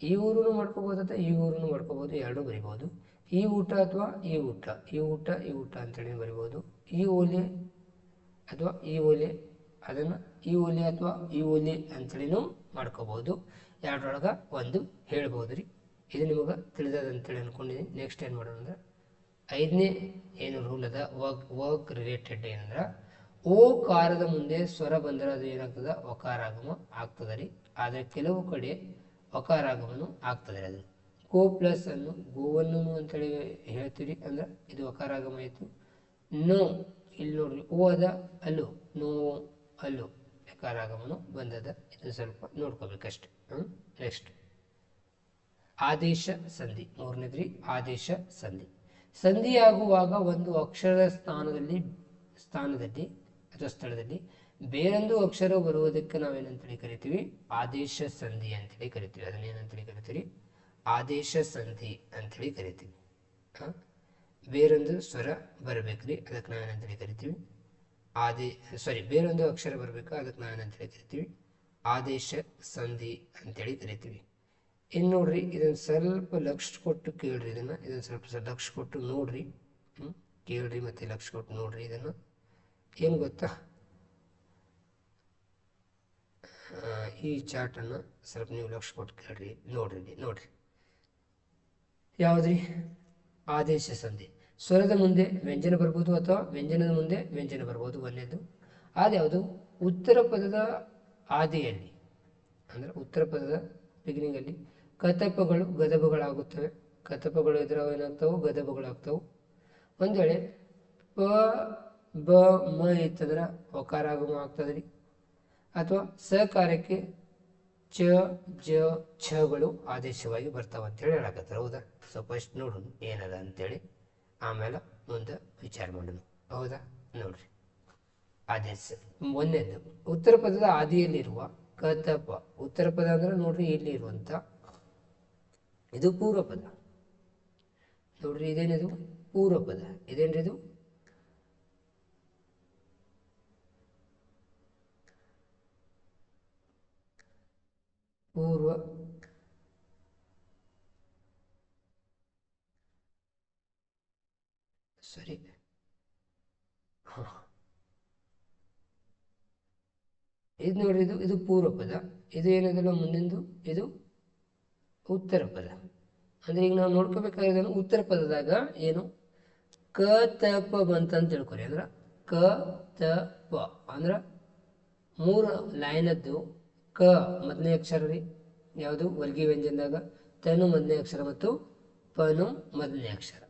ಈ ಊರು ಮಾಡ್ಕೋಬೋದು ಅಥವಾ ಈ ಊರು ಮಾಡ್ಕೋಬೋದು, ಎರಡು ಬರಿಬೋದು. ಈ ಊಟ ಅಥವಾ ಈ ಊಟ ಈ ಊಟ ಈ ಊಟ ಅಂತೇಳಿ ಬರಿಬೋದು. ಈ ಓಲೆ ಅಥವಾ ಈ ಓಲೆ, ಅದನ್ನು ಈ ಓಲೆ ಅಥವಾ ಈ ಓಲೆ ಅಂತೇಳಿನೂ ಮಾಡ್ಕೋಬೋದು ಎರಡರೊಳಗೆ ಒಂದು ಹೇಳ್ಬೋದು ರೀ ಇದು ನಿಮಗೆ ತಿಳಿದದ ಅಂತೇಳಿ ಅಂದ್ಕೊಂಡಿದ್ದೀನಿ ನೆಕ್ಸ್ಟ್ ಏನು ಮಾಡೋಣ ಅಂದ್ರೆ, ಐದನೇ ಏನು ರೂಲ್ ಅದ? ವರ್ಕ್ ವರ್ಕ್ ರಿಲೇಟೆಡ್ ಏನಂದ್ರೆ ಓ ಕಾರದ ಮುಂದೆ ಸ್ವರ ಬಂದರೆ ಅದು ಏನಾಗ್ತದೆ? ಒಕಾರಾಗಮ ಆಗ್ತದೆ ರೀ ಆದರೆ ಕೆಲವು ಕಡೆ ಒಕಾರಾಗಮನು ಆಗ್ತದೆ ಅದು. ಕೋ ಪ್ಲಸ್ ಅನ್ನು ಗೋವನ್ನು ಅಂತೇಳಿ ಹೇಳ್ತೀರಿ ಅಂದ್ರೆ ಇದು ಒಕಾರಾಗಮ ಆಯಿತು. ನೋ, ಇಲ್ಲಿ ನೋಡ್ರಿ. ಓ ಅದ ಅಲ್ಲು, ನೋ ಅಲ್ಲು. ಯಕಾರಾಗಮನು ಬಂದದ. ಇದು ಸ್ವಲ್ಪ ನೋಡ್ಕೋಬೇಕಷ್ಟೆ. ಹ್ಞೂ ನೆಕ್ಸ್ಟ್ ಆದೇಶ ಸಂಧಿ. ಮೂರನೇದ್ರಿ, ಆದೇಶ ಸಂಧಿ. ಸಂಧಿಯಾಗುವಾಗ ಒಂದು ಅಕ್ಷರದ ಸ್ಥಾನದಲ್ಲಿ ಸ್ಥಾನದಲ್ಲಿ ಅಥವಾ ಸ್ಥಳದಲ್ಲಿ ಬೇರೊಂದು ಅಕ್ಷರ ಬರುವುದಕ್ಕೆ ನಾವೇನಂತೇಳಿ ಕರಿತೀವಿ? ಆದೇಶ ಸಂಧಿ ಅಂತೇಳಿ ಕರಿತೀವಿ. ಅದನ್ನ ಏನಂತೇಳಿ ಕರಿತೀವಿ ಆದೇಶ ಸಂಧಿ ಅಂತೇಳಿ ಕರಿತೀವಿ. ಹ? ಬೇರೊಂದು ಸ್ವರ ಬರಬೇಕ್ರಿ. ಅದಕ್ಕೆ ನಾವೇನಂತೇಳಿ ಕರಿತೀವಿ? ಆದೇ ಸಾರಿ ಬೇರೊಂದು ಅಕ್ಷರ ಬರಬೇಕು? ಅದಕ್ಕೆ ನಾನು ಅಂತ ಹೇಳಿ ಕರಿತೀವಿ. ಆದೇಶ, ಸಂಧಿ ಅಂತೇಳಿ ಕರಿತೀವಿ. ಇನ್ನು ನೋಡ್ರಿ ಇದನ್ನು ಸ್ವಲ್ಪ ಲಕ್ಷ ಕೊಟ್ಟು ಕೇಳ್ರಿ ಇದನ್ನು. ಇದನ್ನು ಸ್ವಲ್ಪ ಲಕ್ಷ ಕೊಟ್ಟು ನೋಡ್ರಿ. ಹ್ಞೂ ಕೇಳ್ರಿ ಮತ್ತು ಲಕ್ಷ ಕೊಟ್ಟು ನೋಡ್ರಿ ಇದನ್ನು. ಏನು ಗೊತ್ತಾ? ಈ ಚಾರ್ಟನ್ನು ಸ್ವಲ್ಪ ನೀವು ಲಕ್ಷ ಕೊಟ್ಟು ಕೇಳ್ರಿ, ನೋಡ್ರಿ ನೋಡ್ರಿ. ಯಾವುದ್ರಿ? ಆದೇಶ, ಸಂಧಿ. ಸ್ವರದ ಮುಂದೆ ವ್ಯಂಜನ ಬರ್ಬೋದು ಅಥವಾ ವ್ಯಂಜನದ ಮುಂದೆ ವ್ಯಂಜನ ಬರ್ಬೋದು ಒಳ್ಳೆಯದು. ಅದ್ಯಾವುದು ಉತ್ತರ ಪದದ ಆದಿಯಲ್ಲಿ ಅಂದ್ರೆ ಉತ್ತರ ಪದದ ಬಿಗಿನಿಂಗಲ್ಲಿ ಕತಪಗಳು ಗದಬಗಳಾಗುತ್ತವೆ. ಕತಪಗಳು ಎದುರು ಏನಾಗ್ತವೆ ಗದಬಗಳಾಗ್ತವೆ. ಒಂದು ವೇಳೆ ಪ, ಬ, ಮ ಇತ್ತಂದ್ರೆ ಒಕಾರಾಗಮ ರೀ ಅಥವಾ ಸಕಾರಕ್ಕೆ ಚ, ಜ, ಛಗಳು ಆದೇಶವಾಗಿ ಬರ್ತಾವ ಅಂತೇಳಿ ಹೇಳಕತ್ತಾರ. ಹೌದಾ? ಸೊ ಫಸ್ಟ್ ನೋಡೋಣ ಏನದ ಅಂತೇಳಿ. ಆಮೇಲೆ ಮುಂದೆ ವಿಚಾರ ಮಾಡೋಣ. ಹೌದಾ? ನೋಡ್ರಿ. ಆದೇಶ ಒಂದನೇದು, ಉತ್ತರ ಪದದ ಆದಿಯಲ್ಲಿರುವ ಕತಪ ಉತ್ತರ ಪದ ಅಂದ್ರೆ ನೋಡ್ರಿ ಇಲ್ಲಿ ಇರುವಂತ ಇದು ಪೂರ್ವ ಪದ. ನೋಡ್ರಿ ಇದೇನಿದು? ಪೂರ್ವ ಪದ. ಇದೇನ್ರಿ ಇದು ಪೂರ್ವ ಸರಿ. ಇದು ನೋಡಿ ಇದು ಇದು ಪೂರ್ವ ಪದ. ಇದು ಏನದಲ್ಲ ಮುಂದಿಂದು? ಇದು ಉತ್ತರ ಪದ. ಅಂದ್ರೆ ಈಗ ನಾವು ನೋಡ್ಕೋಬೇಕಾಗಿರೋದು ಉತ್ತರ ಪದದಾಗ ಏನು? ಕ ತ ಪ ಬಂತಂತ ತಿಳ್ಕೊರಿ. ಅಂದ್ರೆ ಕ ತ ಪ. ಅಂದ್ರೆ ಮೂರು ಲೈನದ್ದು ಕ ಮೊದಲನೇ ಅಕ್ಷರ ರೀ. ಯಾವುದು? ವರ್ಗೀಯ ವ್ಯಂಜನದಾಗ. ತನು ಮೊದಲನೇ ಅಕ್ಷರ ಮತ್ತು ಪನು ಮೊದಲನೇ ಅಕ್ಷರ.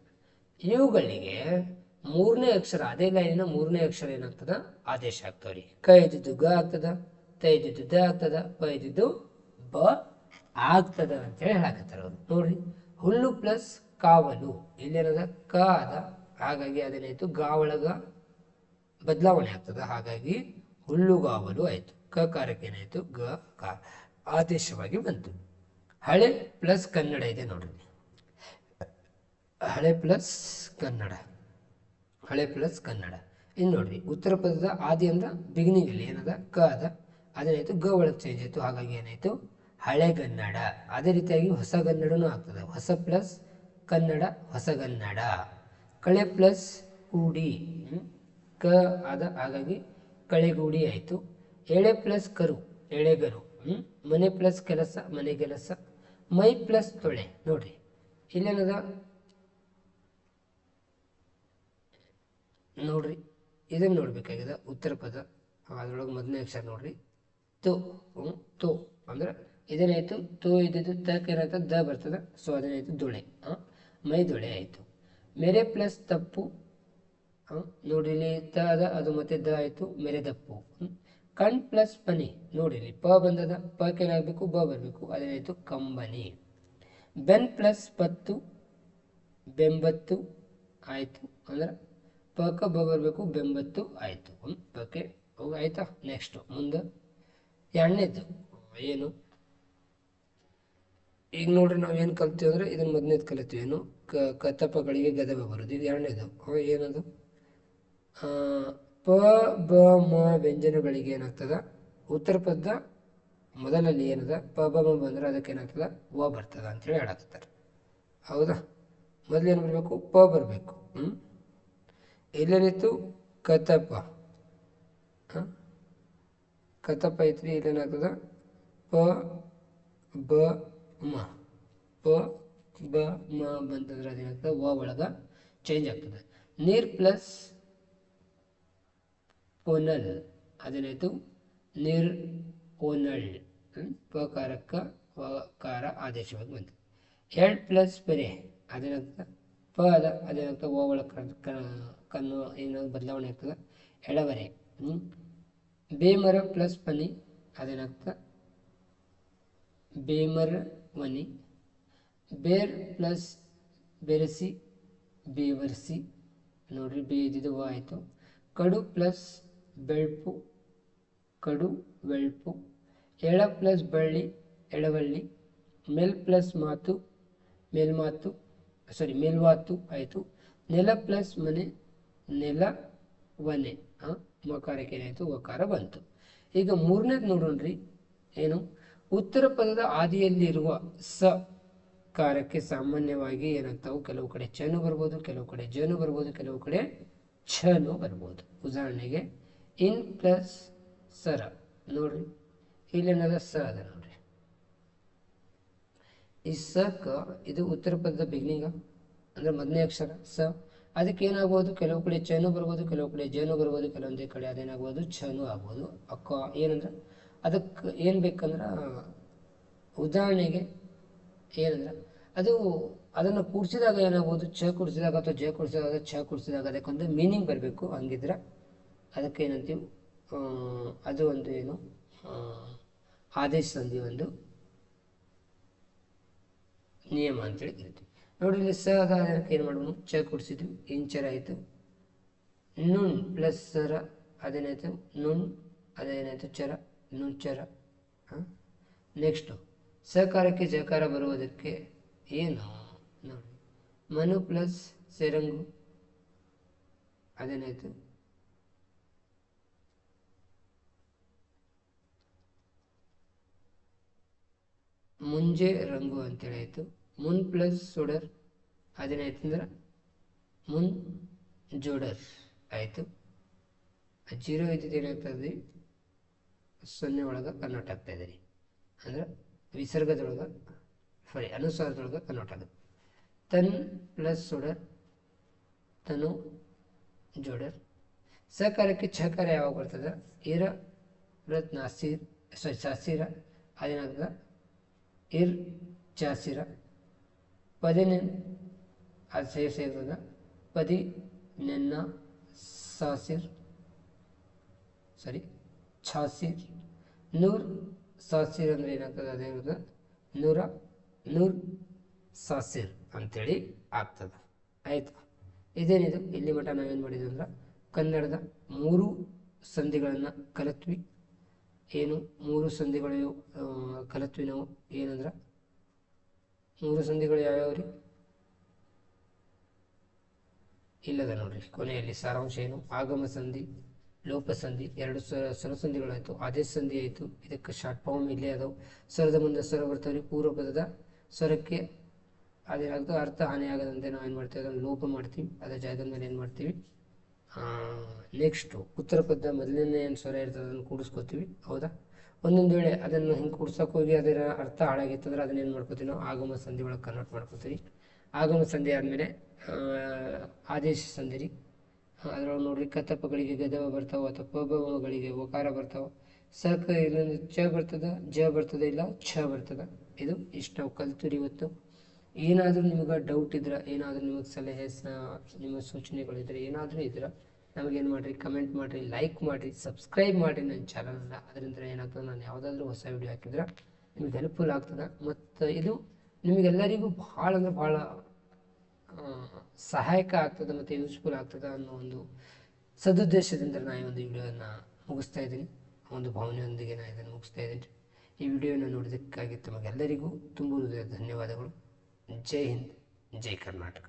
ಇವುಗಳಿಗೆ ಮೂರನೇ ಅಕ್ಷರ, ಅದೇ ಲೈನಿನ ಮೂರನೇ ಅಕ್ಷರ ಏನಾಗ್ತದ? ಆದೇಶ ಆಗ್ತಾವ್ರಿ. ಕ ಇದ್ದಿದ್ದು ಗ ಆಗ್ತದ, ತ ಇದ್ದಿದ್ದು ದ ಆಗ್ತದ ಇದ್ದಿದ್ದು ಬ ಆಗ್ತದ ಅಂತೇಳಿ ಹೇಳಕತ್ತಾರ ಅವರು. ನೋಡ್ರಿ, ಹುಲ್ಲು ಪ್ಲಸ್ ಕಾವಲು, ಇಲ್ಲೇನದ? ಕ ಅದ. ಹಾಗಾಗಿ ಅದೇನಾಯ್ತು ಗ ಒಳಗ ಬದಲಾವಣೆ ಆಗ್ತದ. ಹಾಗಾಗಿ ಹುಲ್ಲುಗಾವಲು ಆಯ್ತು. ಕಾರಕ್ಕೆ ಏನಾಯಿತು? ಗ, ಕ ಆದೇಶವಾಗಿ ಬಂತು. ಹಳೆ ಪ್ಲಸ್ ಕನ್ನಡ ಇದೆ ನೋಡ್ರಿ. ಹಳೆ ಪ್ಲಸ್ ಕನ್ನಡ. ಹಳೆ ಪ್ಲಸ್ ಕನ್ನಡ. ಇನ್ನು ನೋಡಿರಿ, ಉತ್ತರ ಪದದ ಆದಿ ಅಂದ್ರೆ ಬಿಗಿನಿಂಗ್ ಅಲ್ಲಿ ಏನದ? ಕ ಅದ. ಅದೇನಾಯ್ತು ಗ ಒಳಗೆ ಚೇಂಜ್ ಆಯಿತು, ಹಾಗಾಗಿ ಏನಾಯಿತು? ಹಳೆಗನ್ನಡ ಅದೇ ರೀತಿಯಾಗಿ ಹೊಸಗನ್ನಡನೂ ಆಗ್ತದೆ. ಹೊಸ ಪ್ಲಸ್ ಕನ್ನಡ ಹೊಸಗನ್ನಡ ಕಳೆ ಪ್ಲಸ್ ಕೂಡಿ? ಕ ಅದ, ಹಾಗಾಗಿ ಕಳೆಗೂಡಿ ಆಯಿತು. ಎಳೆ ಪ್ಲಸ್ ಕರು ಎಳೆಗರು ಮನೆ ಪ್ಲಸ್ ಕೆಲಸ, ಮನೆ ಕೆಲಸ. ಮೈ ಪ್ಲಸ್ ತೊಳೆ, ನೋಡ್ರಿ. ಇಲ್ಲೇನದ? ನೋಡ್ರಿ, ಇದನ್ನ ನೋಡ್ಬೇಕಾಗಿದೆ. ಉತ್ತರ ಪದ. ಅದ್ರೊಳಗೆ ಮೊದಲನೇ ಅಕ್ಷರ ನೋಡ್ರಿ. ತೋ ತೋ. ಅಂದ್ರೆ ಇದೇನಾಯ್ತು ತೋ ಇದ್ದಿದ್ದು ಕ ಏನಾಯ್ತು ದ ಬರ್ತದೆ. ಸೊ ಅದೇನಾಯ್ತು ದೊಳೆ. ಹಾಂ ಮೈ ದೊಳೆ ಆಯಿತು. ಮೇರೆ ಪ್ಲಸ್ ತಪ್ಪು. ಹಾಂ ನೋಡಿ ಇಲ್ಲಿ ತ ಅದ, ಅದು ಮತ್ತೆ ದ ಆಯಿತು. ಮೇರೆ ದಪ್ಪು. ಕಣ್ ಪ್ಲಸ್ ಮನಿ ನೋಡಿ ಇಲ್ಲಿ ಪ ಬಂದದ, ಪ ಏನಾಗಬೇಕು ಬ ಬರಬೇಕು. ಅದೇನಾಯ್ತು ಕಂಬನಿ. ಬೆನ್ ಪ್ಲಸ್ ಪತ್ತು, ಬೆಂಬತ್ತು ಆಯಿತು. ಅಂದ್ರೆ ಪಕ ಬ ಬರಬೇಕು ಬೆಂಬತ್ತು ಆಯಿತು. ಓಕೆ ಪಕ್ಕೆ ಆಯ್ತಾ? ನೆಕ್ಸ್ಟ್ ಮುಂದೆ. ಎರಡನೇದು ಏನು? ಈಗ ನೋಡ್ರಿ ನಾವು ಏನು ಕಲ್ತೀವಿ ಅಂದರೆ ಇದನ್ನ ಮೊದಲನೇದು ಕಲಿತೀವಿ. ಏನು? ಕ ಕತಪಗಳಿಗೆ ಗದಬ ಬರೋದು. ಇದು ಎರಡನೇದು. ಏನದು? ಪ, ಬ, ಮ ವ್ಯಂಜನಗಳಿಗೆ ಏನಾಗ್ತದ? ಉತ್ತರ ಪದ ಮೊದಲಲ್ಲಿ ಏನದ? ಪ, ಬ, ಮ ಬಂದ್ರೆ ಅದಕ್ಕೆ ಏನಾಗ್ತದ? ವ ಬರ್ತದ ಅಂತೇಳಿ ಹೇಳಾಕ್ತಾರೆ ಹೌದಾ? ಮೊದಲು ಏನು ಬರಬೇಕು? ಪ ಬರಬೇಕು. ಹ್ಞೂ ಇಲ್ಲೇನಿತ್ತು ಕತಪ ಕತಪ ಐತ್ರಿ ಇಲ್ಲೇನಾಗ್ತದ? ಪ, ಬ, ಮ. ಪ, ಬ, ಮ ಬಂತಂದ್ರೆ ಅದೇನಾಗ್ತದೆ ವ ಒಳಗೆ ಚೇಂಜ್ ಆಗ್ತದೆ. ನೀರ್ ಪ್ಲಸ್ ಪೊನಲ್. ಅದೇನಾಯ್ತು? ನೀರ್ ಕಾರಕ್ಕ ಪಕಾರಕ್ಕ ಕಾರ ಆದೇಶವಾಗಿ ಬಂತು. ಎರಡು ಪ್ಲಸ್ ಬೆರೆ ಅದೇನಾಗ್ತದೆ ಪ ಅದ ಅದೇನಾಗ್ತದೆ ಒ ಒಳಗೆ ಕಣ್ಣು ಏನಾದ್ರು ಬದಲಾವಣೆ ಆಗ್ತದೆ. ಎಳವರೆ? ಬೇಮರ ಪ್ಲಸ್ ಪನಿ, ಅದೇನಾಗ್ತದೆ? ಬೇಮರ ವನಿ, ಬೇರ್ ಪ್ಲಸ್ ಬೆರೆಸಿ, ಬೇವರ್ಸಿ, ನೋಡ್ರಿ ಬೇ ಇದ್ದಿದ್ದು ವ ಆಯಿತು. ಕಡು ಪ್ಲಸ್ ಬೆಳ್ಪು, ಕಡು ಬೆಳ್ಪು ಎಳ ಪ್ಲಸ್ ಬಳ್ಳಿ, ಎಳವಳ್ಳಿ, ಮೇಲ್ ಪ್ಲಸ್ ಮಾತು, ಮೇಲ್ಮಾತು ಸಾರಿ ಮೇಲ್ವಾತು ಆಯಿತು. ನೆಲ ಪ್ಲಸ್ ಮನೆ ನೆಲ ವನೆ ಆ, ಮಕಾರಕ್ಕೆ ಏನಾಯಿತು? ಒಕಾರ ಬಂತು. ಈಗ ಮೂರನೇದು ನೋಡೋಣ್ರಿ. ಏನು? ಉತ್ತರ ಪದದ ಆದಿಯಲ್ಲಿರುವ ಸ ಕಾರಕ್ಕೆ ಸಾಮಾನ್ಯವಾಗಿ ಏನಾಗ್ತಾವು? ಕೆಲವು ಕಡೆ ಚನು ಬರ್ಬೋದು ಕೆಲವು ಕಡೆ ಜನು ಬರ್ಬೋದು ಕೆಲವು ಕಡೆ ಛನು ಬರ್ಬೋದು. ಉದಾಹರಣೆಗೆ ಇನ್ ಪ್ಲಸ್ ಸರ. ನೋಡ್ರಿ. ಇಲ್ಲೇನದ ಸ ಅದ ನೋಡ್ರಿ. ಈ ಸ ಕ ಇದು ಉತ್ತರ ಪದದ ಬಿಗಿನಿಂಗ ಅಂದ್ರೆ ಮೊದಲನೇ ಅಕ್ಷರ ಸ. ಅದಕ್ಕೆ ಏನಾಗ್ಬೋದು ಕೆಲವು ಕಡೆ ಚನು ಬರ್ಬೋದು, ಕೆಲವು ಕಡೆ ಜೇನು ಬರ್ಬೋದು, ಕೆಲವೊಂದೇ ಕಡೆ ಅದೇನಾಗ್ಬೋದು? ಛನು ಆಗ್ಬೋದು. ಅಕ್ಕ, ಏನಂದ್ರೆ ಅದಕ್ಕೆ ಏನು ಬೇಕಂದ್ರೆ, ಉದಾಹರಣೆಗೆ ಏನಂದ್ರೆ ಅದು ಅದನ್ನು ಕೂಡಿಸಿದಾಗ ಏನಾಗ್ಬೋದು? ಚ ಕೂಡಿಸಿದಾಗ ಅಥವಾ ಜ ಕೂಡಿಸಿದಾಗ ಛ ಕೂಡಿಸಿದಾಗ ಅದಕ್ಕೊಂದು ಮೀನಿಂಗ್ ಬರಬೇಕು. ಹಂಗಿದ್ರೆ ಅದಕ್ಕೆ ಏನಂತೀವಿ? ಅದು ಒಂದು ಏನು? ಆದೇಶ ಸಂಧಿ ಒಂದು ನಿಯಮ ಅಂತೇಳಿ ಕರಿತೀವಿ. ನೋಡಿ ಇಲ್ಲಿ ಸ ಅದ ಅದಕ್ಕೆ ಏನು ಮಾಡೋಣ ಚ ಕೂಡಿಸಿದ್ವಿ ಇಂಚರ ಆಯಿತು. ನುಣ್ ಪ್ಲಸ್ ಸರ ಅದೇನಾಯಿತು ನುಣ್ ಅದೇನಾಯಿತು ಚರ ನುಚ್ಚರ ನೆಕ್ಸ್ಟು ಸಕಾರಕ್ಕೆ ಜಕಾರ ಬರುವುದಕ್ಕೆ ಏನು? ನೋಡಿ ಮನು ಪ್ಲಸ್ ಸೆರಂಗು ಅದೇನಾಯಿತು ಮುಂಜೆ ರಂಗು ಅಂತೇಳಿ ಆಯಿತು. ಮುನ್ ಪ್ಲಸ್ ಸುಡರ್ ಅಂದ್ರೆ ಮುನ್ ಜೋಡರ್. ಆಯಿತು. ಜೀರೋ ಇದ್ದಿದ್ದು ಏನಾಗ್ತದೆ ಸೊನ್ನೆ ಒಳಗೆ ಕನ್ವರ್ಟ್ ಆಗ್ತಾ ಇದೆ ರೀ ಅಂದ್ರೆ ವಿಸರ್ಗದೊಳಗೆ ಸಾರಿ ಅನುಸಾರದೊಳಗೆ ಕನ್ವರ್ಟ್ ಆಗುತ್ತೆ ತನ್ ಪ್ಲಸ್ ಸುಡರ್, ತನು ಜೋಡರ್. ಸಹಕಾರಕ್ಕೆ ಛಕಾರ ಯಾವಾಗ ಬರ್ತದೆ? ಇರ ಪ್ಲಸ್ ನಾಸೀರ್ ಸಾರಿ ಸಾಸಿರ ಅದೇನಾಗ್ತದೆ ಇರ್ ಚಾಸಿರ ಸೇರ್ತದ ಪದಿ ನೆನ್ನ ಸಾಸಿರ್ ಸಾರಿ ಛಾಸಿರ್ ನೂರ್ ಸಾಸಿರ್ ಅಂದ್ರೆ ಏನಾಗ್ತದೆ? ಅದೇನಾಗ್ತದೆ ನೂರ, ನೂರ್, ಸಾಸಿರ್ ಅಂತೇಳಿ ಆಗ್ತದೆ. ಆಯ್ತು? ಇದೇನಿದು? ಇಲ್ಲಿ ಮಟ್ಟ ನಾವೇನು ಮಾಡಿದ್ವಿ ಅಂದ್ರೆ, ಕನ್ನಡದ ಮೂರು ಸಂಧಿಗಳನ್ನು ಕಲಿತ್ವಿ. ಏನು ಮೂರು ಸಂಧಿಗಳು ಕಲಿತ್ವಿ ನಾವು ಏನಂದ್ರೆ ಮೂರು ಸಂಧಿಗಳು ಯಾವ್ಯಾವ ರೀ ಇಲ್ಲದ ನೋಡ್ರಿ, ಕೊನೆಯಲ್ಲಿ ಸಾರಾಂಶ ಏನು? ಆಗಮ ಸಂಧಿ, ಲೋಪ ಸಂಧಿ, ಎರಡು ಸ್ವರ ಸ್ವರಸಂಧಿಗಳಾಯಿತು ಆದೇಶ ಸಂಧಿ ಆಯಿತು. ಇದಕ್ಕೆ ಶಾರ್ಟ್ ಫಾರ್ಮ್ ಇಲ್ಲೇ ಅದಾವು. ಸ್ವರದ ಮುಂದೆ ಸ್ವರ ಬರ್ತಾವ್ರಿ ಪೂರ್ವ ಪದದ ಸ್ವರಕ್ಕೆ ಅದೇನಾಗ್ತದೆ ಅರ್ಥ ಹಾನಿಯಾಗದಂತೆ ನಾವು ಏನು ಮಾಡ್ತೀವಿ? ಅದನ್ನು ಲೋಪ ಮಾಡ್ತೀವಿ. ಅದರ ಜಾಗದ ಮೇಲೆ ಏನು ಮಾಡ್ತೀವಿ? ನೆಕ್ಸ್ಟು ಉತ್ತರ ಪದ ಮೊದಲನೇ ಏನು ಸ್ವರ ಇರ್ತದೆ ಅದನ್ನು ಕೂಡಿಸ್ಕೋತೀವಿ. ಹೌದಾ? ಒಂದೊಂದು ವೇಳೆ ಅದನ್ನು ಹಿಂಗೆ ಕೂಡ್ಸಕ್ಕೆ ಹೋಗಿ ಅದರ ಅರ್ಥ ಹಾಳಾಗಿತ್ತಂದ್ರೆ ಅದನ್ನ ಏನು ಮಾಡ್ಕೋತೀವಿ ನಾವು ಆಗಮ ಸಂಧಿ ಒಳಗೆ ಕನ್ವರ್ಟ್ ಮಾಡ್ಕೋತೀವಿ. ಆಗಮ ಸಂಧಿ ಆದಮೇಲೆ ಆದೇಶ ಸಂಧಿ. ರೀ ಅದ್ರೊಳಗೆ ನೋಡ್ರಿ ಕತಪಗಳಿಗೆ ಗದವ ಬರ್ತಾವ ಅಥವಾ ಪಬಗಳಿಗೆ ಓಕಾರ ಬರ್ತಾವೆ, ಸಕ ಇಲ್ಲೊಂದು ಚ ಬರ್ತದ, ಜ ಬರ್ತದ ಇಲ್ಲ, ಛ ಬರ್ತದ. ಇದು ಇಷ್ಟು ನಾವು ಕಲ್ತೀರಿ ಇವತ್ತು. ಏನಾದರೂ ನಿಮ್ಗೆ ಡೌಟ್ ಇದ್ರೆ, ಏನಾದರೂ ನಿಮಗೆ ಸಲಹೆ ನಿಮ್ಮ ಸೂಚನೆಗಳಿದ್ರೆ ಏನಾದರೂ ಇದ್ರೆ ನಮಗೇನು ಮಾಡಿರಿ ಕಮೆಂಟ್ ಮಾಡಿರಿ ಲೈಕ್ ಮಾಡಿರಿ ಸಬ್ಸ್ಕ್ರೈಬ್ ಮಾಡಿರಿ ನನ್ನ ಚಾನಲ್ನ ಅದರಿಂದ ಏನಾಗ್ತದೆ, ನಾನು ಯಾವುದಾದ್ರೂ ಹೊಸ ವಿಡಿಯೋ ಹಾಕಿದ್ರೆ ನಿಮ್ಗೆ ಹೆಲ್ಪ್ಫುಲ್ ಆಗ್ತದೆ. ಮತ್ತು ಇದು ನಿಮಗೆಲ್ಲರಿಗೂ ಭಾಳ ಅಂದ್ರೆ ಭಾಳ ಸಹಾಯಕ ಆಗ್ತದೆ ಮತ್ತು ಯೂಸ್ಫುಲ್ ಆಗ್ತದೆ ಅನ್ನೋ ಒಂದು ಸದುದ್ದೇಶದಿಂದ ನಾನು ಈ ಒಂದು ವಿಡಿಯೋನ ಮುಗಿಸ್ತಾ ಇದ್ದೀನಿ. ಒಂದು ಭಾವನೆಯೊಂದಿಗೆ ನಾನು ಇದನ್ನು ಮುಗಿಸ್ತಾ ಇದ್ದೀನಿ. ಈ ವಿಡಿಯೋನ ನೋಡಿದ್ದಕ್ಕಾಗಿ ತಮಗೆಲ್ಲರಿಗೂ ತುಂಬ ಹೃದಯದ ಧನ್ಯವಾದಗಳು. ಜೈ ಹಿಂದ್, ಜೈ ಕರ್ನಾಟಕ.